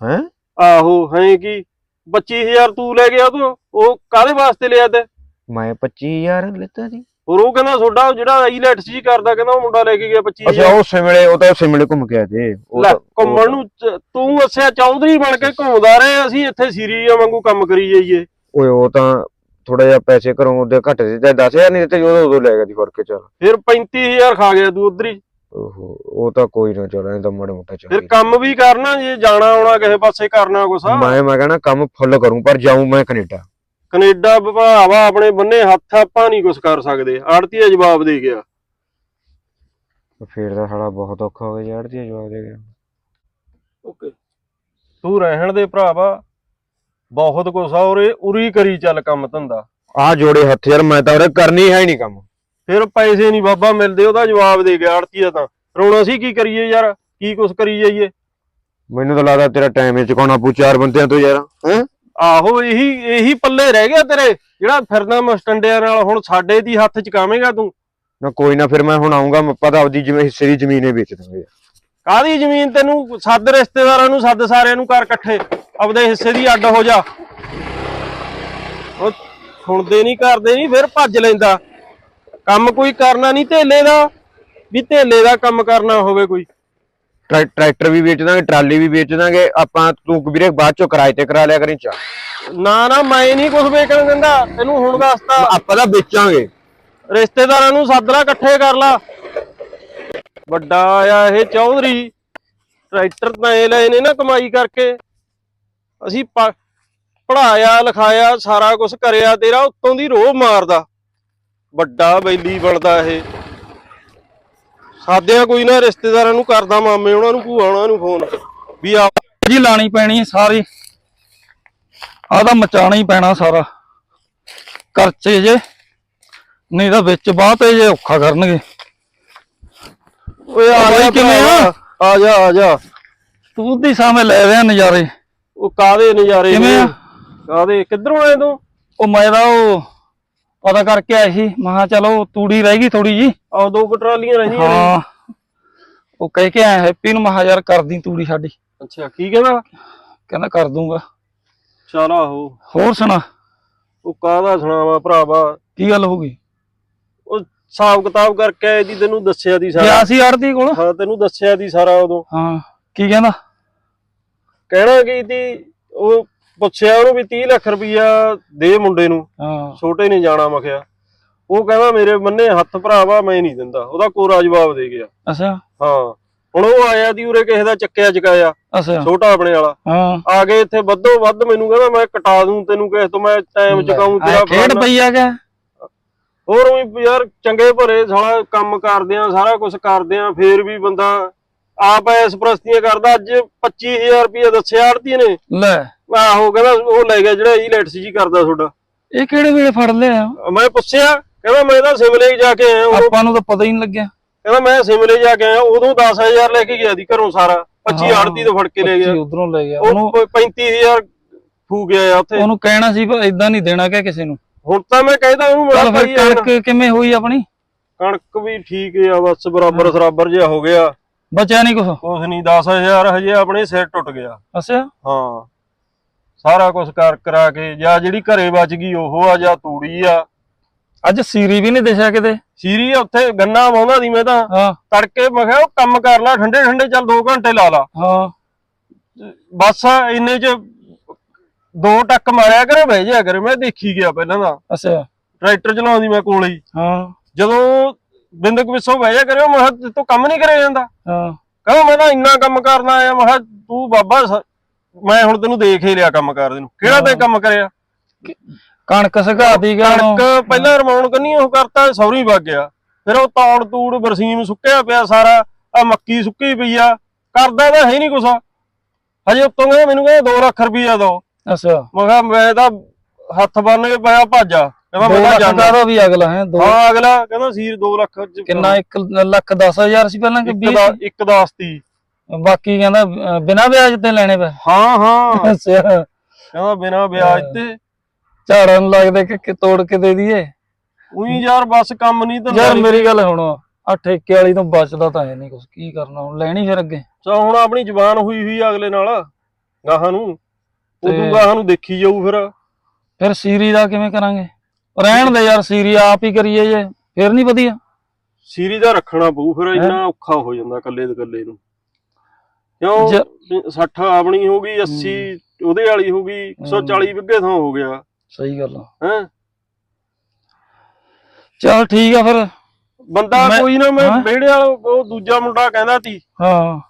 ਹੈ? ਆਹੋ ਹੈ ਕੀ? 25000 ਤੂੰ ਲੈ ਗਿਆ ਤੂੰ ਉਹ ਕਾਹਦੇ ਵਾਸਤੇ ਲਿਆ ਤੇ? ਮੈਂ 25000 ਲਿੱਤਾ ਸੀ। ਹੋਰ ਉਹ ਕਹਿੰਦਾ ਤੁਹਾਡਾ ਜਿਹੜਾ ਆਈਲੈਟਸ ਜੀ ਕਰਦਾ ਕਹਿੰਦਾ ਉਹ ਮੁੰਡਾ ਲੈ ਕੇ ਗਿਆ 25000 ਅੱਛਾ ਉਹ ਸਿਮਲੇ ਉਹ ਤਾਂ ਸਿਮਲੇ ਘੁੰਮ ਕੇ ਆਏ ਤੇ। ਉਹ ਲੈ ਤਾਂ- ਉਹ ਘੁੰਮਣ ਨੂੰ ਚ- ਤੂੰ ਅੱਛਾ ਚੌਧਰੀ ਬਣ ਕੇ ਘੁੰਮਦਾ ਰਹੇ ਅਸੀਂ ਇੱਥੇ ਸੀਰੀਆ ਵਾਂਗੂ ਕੰਮ ਕਰੀ ਜਾਈਏ। ਓਏ ਉਹ ਤਾਂ ਥੋੜਾ ਜਿਹਾ ਪੈਸੇ ਘਰੋਂ ਉਹਦੇ ਘੱਟ ਦਿੱਤੇ 10000 ਨਹੀਂ ਦਿੱਤੇ ਉਦੋਂ ਉਦੋਂ ਲੈ ਗਿਆ ਸੀ ਫੜ ਕੇ ਚੱਲ। ਫਿਰ 35000 ਖਾ ਗਿਆ ਤੂੰ ਉਧਰ ਹੀ। ਓਹੋ ਉਹ ਤਾਂ ਕੋਈ ਨਾ ਚੱਲ ਐਂ ਤਾਂ ਮਾੜਾ ਮੋਟਾ ਚੱਲ। ਫਿਰ ਕੰਮ ਵੀ ਕਰਨਾ ਜੇ ਜਾਣਾ ਆਉਣਾ ਕਿਸੇ ਪਾਸੇ ਕਰਨਾ ਕੁਛ। ਮੈਂ ਮੈਂ ਕਹਣਾ ਕੰਮ ਫੁੱਲ ਕਰੂੰ ਪਰ ਜਾਊਂ ਮੈਂ ਕੈਨੇਡਾ। ਕੈਨੇਡਾ ਭਾਵਾ ਆਪਣੇ ਬੰਨੇ ਹੱਥ ਆਪਾਂ ਨਹੀਂ ਕੁਛ ਕਰ ਸਕਦੇ। ਆੜਤੀਆ ਜਵਾਬ ਦੇ ਗਿਆ। ਫੇਰ ਤਾਂ ਸਾਲਾ ਬਹੁਤ ਔਖਾ ਹੋ ਗਿਆ ਦੀ ਜਵਾਬ ਦੇ ਗਿਆ। ਓਕੇ। ਤੂੰ ਰਹਿਣ ਦੇ ਭਰਾਵਾ। ਬਹੁਤ ਆ ਉਰੇ ਉਰੀ ਕਰੀ ਚੱਲ ਕੰਮ ਧੰਦਾ। ਆ ਜੋੜੇ ਹੱਥ ਯਾਰ ਮੈਂ ਤਾਂ ਉਰੇ ਕਰਨੀ ਹੈ ਹੀ ਨਹੀਂ ਕੰਮ। ਫਿਰ ਪੈਸੇ ਨਹੀਂ ਬਾਬਾ ਮਿਲਦੇ ਉਹਦਾ ਜਵਾਬ ਦੇ ਗਿਆ ਆੜਤੀਆ ਤਾਂ। ਫਿਰ ਹੁਣ ਅਸੀਂ ਕੀ ਕਰੀਏ ਯਾਰ? ਕੀ ਕੁਛ ਕਰੀ ਜਾਈਏ? ਮੈਨੂੰ ਤਾਂ ਲੱਗਦਾ ਤੇਰਾ ਟਾਈਮ ਹੀ ਚੁਕਾਉਣਾ ਪੂ ਚਾਰ ਬੰਦਿਆਂ ਤੋਂ ਯਾਰ ਹੈ? ਆਹੋ ਇਹੀ ਇਹੀ ਪੱਲੇ ਰਹਿ ਗਿਆ ਤੇਰੇ ਜਿਹੜਾ ਫਿਰਦਾ ਮਸਟੰਡਿਆਂ ਨਾਲ ਹੁਣ ਸਾਡੇ ਦੀ ਹੱਥ ਚਕਾਵੇਂਗਾ ਤੂੰ? ਨਾ ਕੋਈ ਨਾ ਫਿਰ ਮੈਂ ਹੁਣ ਆਉਂਗਾ ਮੱਪਾ ਤਾਂ ਆਪਦੀ ਜਿਵੇਂ ਹਿੱਸੇ ਦੀ ਜ਼ਮੀਨ ਹੀ ਵੇਚ ਦਾਂਗੇ ਕਾਦੀ ਜ਼ਮੀਨ ਤੈਨੂੰ? ਸੱਦ ਰਿਸ਼ਤੇਦਾਰਾਂ ਨੂੰ ਸੱਦ ਸਾਰਿਆਂ ਨੂੰ ਕਰ ਇਕੱਠੇ। ਆਪਦੇ ਹਿੱਸੇ ਦੀ ਅੱਡ ਹੋ ਜਾ। ਉਹ ਸੁਣਦੇ ਨਹੀਂ ਕਰਦੇ ਨਹੀਂ ਫਿਰ ਭੱਜ ਲੈਂਦਾ। ਕੰਮ ਕੋਈ ਕਰਨਾ ਨਹੀਂ ਧੇਲੇ ਦਾ। ਵੀ ਧੇਲੇ ਦਾ ਕੰਮ ਕਰਨਾ ਹੋਵੇ ਕੋਈ। ਟਰੈਕਟਰ ਵੀ ਵੇਚ ਦਾਂਗੇ ਟਰਾਲੀ ਵੀ ਵੇਚ ਦਾਂਗੇ ਆਪਾਂ ਤੂੰ ਵੀਰੇ ਬਾਅਦ ਚੋਂ ਕਿਰਾਏ ਤੇ ਕਰਾ ਲਿਆ ਕਰੀ ਚਾ ਨਾ ਨਾ ਮੈਂ ਨਹੀਂ ਕੁਝ ਵੇਚਣ ਦਿੰਦਾ ਤੈਨੂੰ ਹੁਣ ਦੱਸਤਾ ਆਪਾਂ ਤਾਂ ਵੇਚਾਂਗੇ। ਰਿਸ਼ਤੇਦਾਰਾਂ ਨੂੰ ਸੱਦ ਲਾ ਇਕੱਠੇ ਕਰ ਲਾ। ਵੱਡਾ ਆ ਇਹ ਚੌਧਰੀ ਟਰੈਕਟਰ ਤਾਂ ਇਹ ਲਏ ਨੇ ਨਾ ਕਮਾਈ ਕਰਕੇ। ਅਸੀਂ ਪ- ਪੜ੍ਹਾਇਆ ਲਿਖਾਇਆ ਸਾਰਾ ਕੁਝ ਕਰਿਆ ਤੇਰਾ ਉੱਤੋਂ ਦੀ ਰੋਹ ਮਾਰਦਾ। ਵੱਡਾ ਬੈਲੀ ਬਣਦਾ ਇਹ। ਸਾਦਿਆਂ ਕੋਈ ਨਾ ਰਿਸ਼ਤੇਦਾਰਾਂ ਨੂੰ ਕਰਦਾ ਮਾਮੇ ਉਹਨਾਂ ਨੂੰ ਭੂਆ ਉਹਨਾਂ ਨੂੰ ਫੋਨ। ਵੀ ਆ ਜੀ ਲਾਣੀ ਪੈਣੀ ਹੈ ਸਾਰੀ। ਤਾਂ ਮਚਾਣਾ ਹੀ ਪੈਣਾ ਸਾਰਾ। ਕਰਚੇ ਜੇ ਨਹੀਂ ਤਾਂ ਵਿੱਚ ਬਾਹ ਤੇ ਜੇ ਔਖਾ ਕਰਨਗੇ। ਓਏ ਆ ਜਾ ਕਿਵੇਂ ਆ? ਆ ਜਾ ਆ ਜਾ। ਤੂੰ ਦੀ ਸਾਹਮਣੇ ਲੈ ਰਿਹਾ ਨਜ਼ਾਰੇ। ਉਹ ਕਾਦੇ ਨਜ਼ਾਰੇ ਕਿਵੇਂ ਆ? ਕਾਦੇ ਕਿੱਧਰੋਂ ਆਏ ਤੂੰ? ਉਹ ਮੈਂ ਤਾਂ ਉਹ ਪਤਾ ਕਰਕੇ ਆਇਆ ਸੀ। ਮਹਾ ਚਲੋ ਤੂੜੀ ਰਹਿ ਗਈ ਥੋੜੀ ਜੀ ਆ ਦੋ ਕੁ ਟਰਾਲੀਆਂ ਰਹੀਆਂ ਨੇ। ਹਾਂ। ਉਹ ਕਹਿ ਕੇ ਆਇਆ ਹੈਪੀ ਨੂੰ ਮਹਾ ਯਾਰ ਕਰਦੀ ਤੂੜੀ ਸਾਡੀ। ਅੱਛਾ ਕੀ ਕਹਿੰਦਾ? ਕਹਿੰਦਾ ਕਰ ਦੂੰਗਾ। ਚਲ ਆਹੋ। ਹੋਰ ਸੁਣਾ? ਉਹ ਕਾਹਦਾ ਸੁਣਾਵਾ ਭਰਾਵਾ? ਕੀ ਗੱਲ ਹੋ ਗਈ? ਉਹ ਹਿਸਾਬ ਕਿਤਾਬ ਕਰਕੇ ਆਏ ਦੀ ਤੈਨੂੰ ਦੱਸਿਆ ਦੀ ਸਾਰਾ। ਗਿਆ ਸੀ ਆੜਤੀ ਕੋਲ? ਹਾਂ ਤੈਨੂੰ ਦੱਸਿਆ ਦੀ ਸਾਰਾ ਉਦੋਂ। ਹਾਂ ਕੀ ਕਹਿੰਦਾ? ਕਹਿਣਾ ਕੀ ਤੀ ਉਹ ਪੁੱਛਿਆ ਉਹਨੂੰ ਵੀ 30 ਲੱਖ ਰੁਪਈਆ ਦੇ ਮੁੰਡੇ ਨੂੰ। ਹਾਂ। ਛੋਟੇ ਨੇ ਜਾਣਾ ਮਖਿਆ। ਉਹ ਕਹਿੰਦਾ ਮੇਰੇ ਬੰਨੇ ਹੱਥ ਭਰਾਵਾ ਮੈਂ ਨਹੀਂ ਦਿੰਦਾ। ਉਹਦਾ ਕੋਰਾ ਜਵਾਬ ਦੇ ਗਿਆ। ਅੱਛਾ। ਹਾਂ। ਹੁਣ ਉਹ ਆਇਆ ਦੀ ਉਰੇ ਕਿਸੇ ਦਾ ਚੱਕਿਆ ਚਕਾਇਆ ਅੱਛਾ। ਛੋਟਾ ਆਪਣੇ ਵਾਲਾ। ਹਾਂ। ਆ ਗਏ ਇੱਥੇ ਵੱਧੋ ਵੱਧ ਮੈਨੂੰ ਕਹਿੰਦਾ ਮੈਂ ਕਟਾ ਦੂੰ ਤੈਨੂੰ ਕਿਸੇ ਤੋਂ ਮੈਂ ਟਾਈਮ ਚਕਾਉਂ ਤੇਰਾ ਖੇਡ। ਪਈ ਆ ਗਿਆ ਹੋਰ ਵੀ ਯਾਰ ਚੰਗੇ ਭਰੇ ਸਾਲਾ ਕੰਮ ਕਰਦੇ ਆ ਸਾਰਾ ਕੁਝ ਕਰਦੇ ਆ ਫੇਰ ਵੀ ਬੰਦਾ ਆਪ ਐਸ ਪ੍ਰਸਤੀਆਂ ਕਰਦਾ। ਅੱਜ 25000 ਰੁਪਏ ਦੱਸਿਆ ਆੜਤੀ ਨੇ। ਲੈ। ਆਹੋ ਕਹਿੰਦਾ ਉਹ ਲੈ ਗਿਆ ਜਿਹੜਾ ਇਹ ਲੈਟਸ ਜੀ ਕਰਦਾ ਤੁਹਾਡਾ। ਇਹ ਕਿਹੜੇ ਵੇਲੇ ਫੜ ਲਿਆ? ਮੈਂ ਪੁੱਛਿਆ ਕਹਿੰਦਾ ਮੈਂ ਤਾਂ ਸਿਮਲੇ ਜਾ ਕੇ ਆਇਆ ਉਦੋਂ। ਆਪਾਂ ਨੂੰ ਤਾਂ ਪਤਾ ਹੀ ਨਹੀਂ ਲੱਗਿਆ। ਕਹਿੰਦਾ ਮੈਂ ਸਿਮਲੇ ਜਾ ਕੇ ਆਇਆ ਉਦੋਂ 10000 ਲੈ ਕੇ ਗਿਆ ਦੀ ਘਰੋਂ ਸਾਰਾ। 25 ਹਾਂ, ਆੜਤੀ ਤੋਂ ਫੜ ਕੇ ਲੈ ਗਿਆ। ਉਧਰੋਂ ਲੈ ਗਿਆ। ਉਹਨੂੰ ਉਹ 35000 ਫੂ ਗਿਆ ਆ ਉੱਥੇ। ਉਹਨੂੰ ਕਹਿਣਾ ਸੀ ਪਰ ਇਦਾਂ ਨਹੀਂ ਦੇਣਾ ਕਿ ਕਿਸੇ ਨੂੰ। ਹੁਣ ਤਾਂ ਮੈਂ ਕਹਿੰਦਾ ਉਹਨੂੰ ਚੱਲ ਮੇਰਾ ਫਿਰ ਕਣਕ ਕਿਵੇਂ ਹੋਈ ਆਪਣੀ? ਕਣਕ ਵੀ ਠੀਕ ਆ ਬਸ ਬਰਾਬਰ ਸਰਾਬਰ ਜਿਹਾ ਹੋ ਗਿਆ। ਬਚਿਆ ਨਹੀਂ ਕੁਛ? ਕੁਛ ਨਹੀਂ 10000 ਹਜੇ ਆਪਣੇ ਸਿਰ ਟੁੱਟ ਗਿਆ। ਅੱਛਾ। ਹਾਂ। ਸਾਰਾ ਕੁਝ ਕਰ ਕਰਾ ਕੇ ਜਾਂ ਜਿਹੜੀ ਘਰੇ ਬਚ ਗਈ ਉਹ ਆ ਜਾਂ ਤੂੜੀ ਆ। ਅੱਜ ਸੀਰੀ ਵੀ ਨਹੀਂ ਦਿਸਿਆ ਕਿਤੇ? ਸੀਰੀ ਉੱਥੇ ਗੰਨਾ ਵਾਉਂਦਾ ਦੀ ਮੈਂ ਤਾਂ। ਹਾਂ। ਤੜਕੇ ਮੈਂ ਕਿਹਾ ਉਹ ਕੰਮ ਕਰ ਲੈ ਠੰਡੇ ਠੰਡੇ ਚੱਲ 2 ਘੰਟੇ ਲਾ ਲਾ। ਹਾਂ। ਬਸ ਇੰਨੇ ਚ ਦੋ ਟੱਕ ਮਾਰਿਆ ਕਰੇ ਬਹਿ ਜਾ ਕਰੇ। ਮੈਂ ਦੇਖੀ ਗਿਆ ਪਹਿਲਾਂ ਦਾ ਅੱਛਾ। ਟਰੈਕਟਰ ਚਲਾਉਂਦੀ ਮੈਂ ਕੋਲੇ ਹੀ। ਹਾਂ। ਜਦੋਂ ਬਿੰਦਕ ਵਿਸੋਂ ਬਹਿ ਜਾ ਕਰਿਓ ਮੈਂ ਤੂੰ ਕੰਮ ਨਹੀਂ ਕਰਿਆ ਜਾਂਦਾ? ਹਾਂ। ਕਹਿੰਦਾ ਮੈਂ ਤਾਂ ਇੰਨਾ ਕੰਮ ਕਰਨਾ ਆਇਆ ਮੈਂ ਤੂੰ ਬਾਬਾ ਮੈਂ ਹੁਣ ਤੈਨੂੰ ਦੇਖ ਹੀ ਲਿਆ ਕੰਮ ਕਰਦੇ ਨੂੰ ਕਿਹੜਾ ਤੇ ਕੰਮ ਕਰਿਆ? ਕਣਕ ਸੁਕਾਤੀ ਗਿਆ ਕਣਕ ਪਹਿਲਾਂ ਰਮਾਉਣ ਕੰਨੀ ਉਹ ਕਰਤਾ ਸੌਰੀ ਵਗ ਗਿਆ। ਫਿਰ ਉਹ ਤੌੜ ਤੂੜ ਬਰਸੀਮ ਸੁੱਕਿਆ ਪਿਆ ਸਾਰਾ ਆ ਮੱਕੀ ਸੁੱਕੀ ਪਈ ਆ। ਕਰਦਾ ਤਾਂ ਹੈ ਨਹੀਂ ਕੁਛ। ਹਜੇ ਉੱਤੋਂ ਕਹਿੰਦਾ ਮੈਨੂੰ ਕਹਿੰਦਾ 2 ਲੱਖ ਰੁਪਈਆ ਦੋ। ਅੱਛਾ। ਮੈਂ ਕਿਹਾ ਮੈਂ ਤਾਂ ਹੱਥ ਬੰਨ ਕੇ ਪਿਆ ਭਾਜਾ। ਕਹਿੰਦਾ ਮੈਂ ਤਾਂ ਜਾਂਦਾ ਦਾ ਵੀ ਅਗਲਾ ਹੈ ਦੋ ਹਾਂ ਅਗਲਾ ਕਹਿੰਦਾ ਸੀਰ 2 ਲੱਖ ਕਿੰਨਾ? 1 ਲੱਖ 10000 ਸੀ ਪਹਿਲਾਂ ਕਿ ਇੱਕ 20 ਦਾ ਇੱਕ ਦਾ ਅਸਤੀ ਬਾਕੀ ਕਹਿੰਦਾ ਬਿਨਾਂ ਵਿਆਜ ਤੇ ਲੈਣੇ ਪਏ ਹਾਂ ਹਾਂ। ਅੱਛਾ। ਕਹਿੰਦਾ ਬਿਨਾ ਵਿਆਜ ਤੇ। ਝਾੜਨ ਲੱਗਦੇ ਕਿ- ਤੋੜ ਕੇ ਦੇ ਦਈਏ। ਉਹੀ ਯਾਰ ਬਸ ਕੰਮ ਨਹੀਂ ਤਾਂ ਯਾਰ ਮੇਰੀ ਗੱਲ ਹੁਣ ਆ ਠੇਕੇ ਵਾਲੀ ਤੋਂ ਬਚਦਾ ਤਾਂ ਹੈ ਨਹੀਂ ਕੁਝ ਕੀ ਕਰਨਾ ਹੁਣ? ਲੈਣੀ ਫਿਰ ਅੱਗੇ। ਚਾ ਹੁਣ ਆਪਣੀ ਜ਼ਬਾਨ ਹੋਈ ਹੋਈ ਅਗਲੇ ਨਾਲ ਗਾਹਾਂ ਨੂੰ। ਉਦੋਂ ਗਾਹਾਂ ਨੂੰ ਦੇਖੀ ਜਾਊ ਫਿਰ। ਫਿਰ ਸੀਰੀ ਦਾ ਕਿਵੇਂ ਕਰਾਂਗੇ? ਰਹਿਣ ਦੇ ਯਾਰ ਸੀਰੀ ਆਪ ਹੀ ਕਰੀਏ ਜੇ। ਫਿਰ ਨਹੀਂ ਵਧੀਆ। ਸੀਰੀ ਦਾ ਰੱਖਣਾ ਪਊ ਫਿਰ ਇੰਨਾ ਔਖਾ ਹੋ ਜਾਂਦਾ ਕੱਲੇ ਦੇ ਕੱਲੇ ਨੂੰ। ਕਿਉਂ? ਜ- 60 ਆਪਣੀ ਹੋ ਗਈ 80 ਉਹਦੇ ਵਾਲੀ ਹੋ ਗਈ 140 ਵਿੱਗੇ ਥਾਂ ਹੋ ਗਿਆ। ਸਹੀ ਗੱਲ ਹੈ? ਚਲ ਠੀਕ ਆ ਫਿਰ। ਬੰਦਾ ਕੋਈ ਨਾ ਮੈਂ? ਵਿਹੜੇ ਵਾਲਾ ਉਹ ਦੂਜਾ ਮੁੰਡਾ ਕਹਿੰਦਾ ਤੀ ਹਾਂ।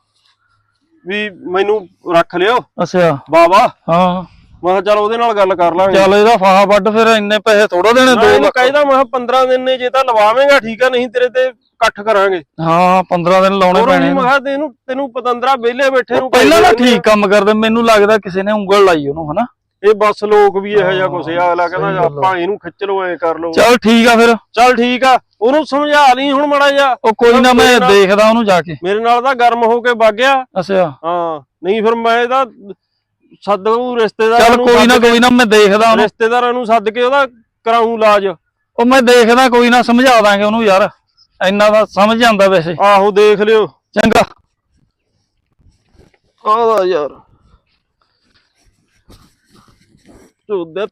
ਵੀ ਮੈਨੂੰ ਰੱਖ ਲਿਓ। ਅੱਛਾ। ਬਾਬਾ ਹਾਂ। ਮੈਂ ਕਿਹਾ ਚੱਲ ਉਹਦੇ ਨਾਲ ਗੱਲ ਕਰ ਲਾਂਗੇ। ਚੱਲ ਇਹਦਾ ਫਾਹਾ ਵੱਢ ਫਿਰ ਇੰਨੇ ਪੈਸੇ ਥੋੜਾ ਦੇਣੇ ਮੈਂ 2 ਇਹਨੂੰ ਲੱਖ। ਕਹਿੰਦਾ ਮੈਂ ਕਿਹਾ 15 ਦਿਨ ਨੇ ਜੇ ਤਾਂ ਲਵਾਵੇਂਗਾ ਠੀਕ ਆ ਨਹੀਂ ਤੇਰੇ ਤੇ ਇਕੱਠ ਕਰਾਂਗੇ। ਹਾਂ 15 ਦਿਨ ਲਾਉਣੇ ਪੈਣੇ ਮੈਂ ਨੇ। ਕਿਹਾ ਤੈਨੂੰ ਤੈਨੂੰ ਪਤੰਦਰਾ ਵਿਹਲੇ ਬੈਠੇ ਨੂੰ ਪਹਿਲਾਂ ਤਾਂ ਪੈਸੇ ਠੀਕ ਕੰਮ ਕਰਦੇ ਮੈਨੂੰ ਲੱਗਦਾ ਕਿਸੇ ਨੇ ਉਂਗਲ ਲਾਈ ਉਹਨੂੰ ਹਨਾ? ਇਹ ਬੱਸ ਲੋਕ ਵੀ ਇਹੋ ਜਿਹਾ ਕੁਛ ਆ ਅਗਲਾ ਕਹਿੰਦਾ। ਆਪਾਂ ਇਹਨੂੰ ਖਿੱਚ ਲਓ ਐ ਕਰ ਲਓ। ਚਲ ਠੀਕ ਆ ਫਿਰ। ਚੱਲ ਠੀਕ ਆ ਉਹਨੂੰ ਸਮਝਾ ਲਈ ਹੁਣ ਮੜਾ ਜਾ ਉਹ ਕੋਈ ਨਾ ਮੈਂ ਦੇਖਦਾ ਉਹਨੂੰ ਜਾ ਕੇ। ਮੇਰੇ ਨਾਲ ਤਾਂ ਗਰਮ ਹੋ ਕੇ ਵਗ ਗਿਆ। ਅੱਛਾ। ਹਾਂ ਨਹੀਂ ਫਿਰ ਮੈਂ ਇਹਦਾ ਸੱਦੂ ਰਿਸ਼ਤੇਦਾਰਾਂ ਚਲ ਕੋਈ ਨਾ ਸੱਦ ਕੇ- ਕੋਈ ਨਾ ਮੈਂ ਦੇਖਦਾ ਉਹਨੂੰ। ਰਿਸ਼ਤੇਦਾਰਾਂ ਨੂੰ ਸੱਦ ਕੇ ਉਹਦਾ ਕਰਾਉਂ ਇਲਾਜ। ਉਹ ਮੈਂ ਦੇਖਦਾ ਕੋਈ ਨਾ ਸਮਝਾ ਦਾਂਗੇ ਉਹਨੂੰ ਯਾਰ। ਇੰਨਾ ਦਾ ਸਮਝ ਜਾਂਦਾ ਵੈਸੇ। ਆਹੋ ਦੇਖ ਲਿਓ। ਚੰਗਾ। ਆਦਾ ਯਾਰ। ਚੋਦਿਆ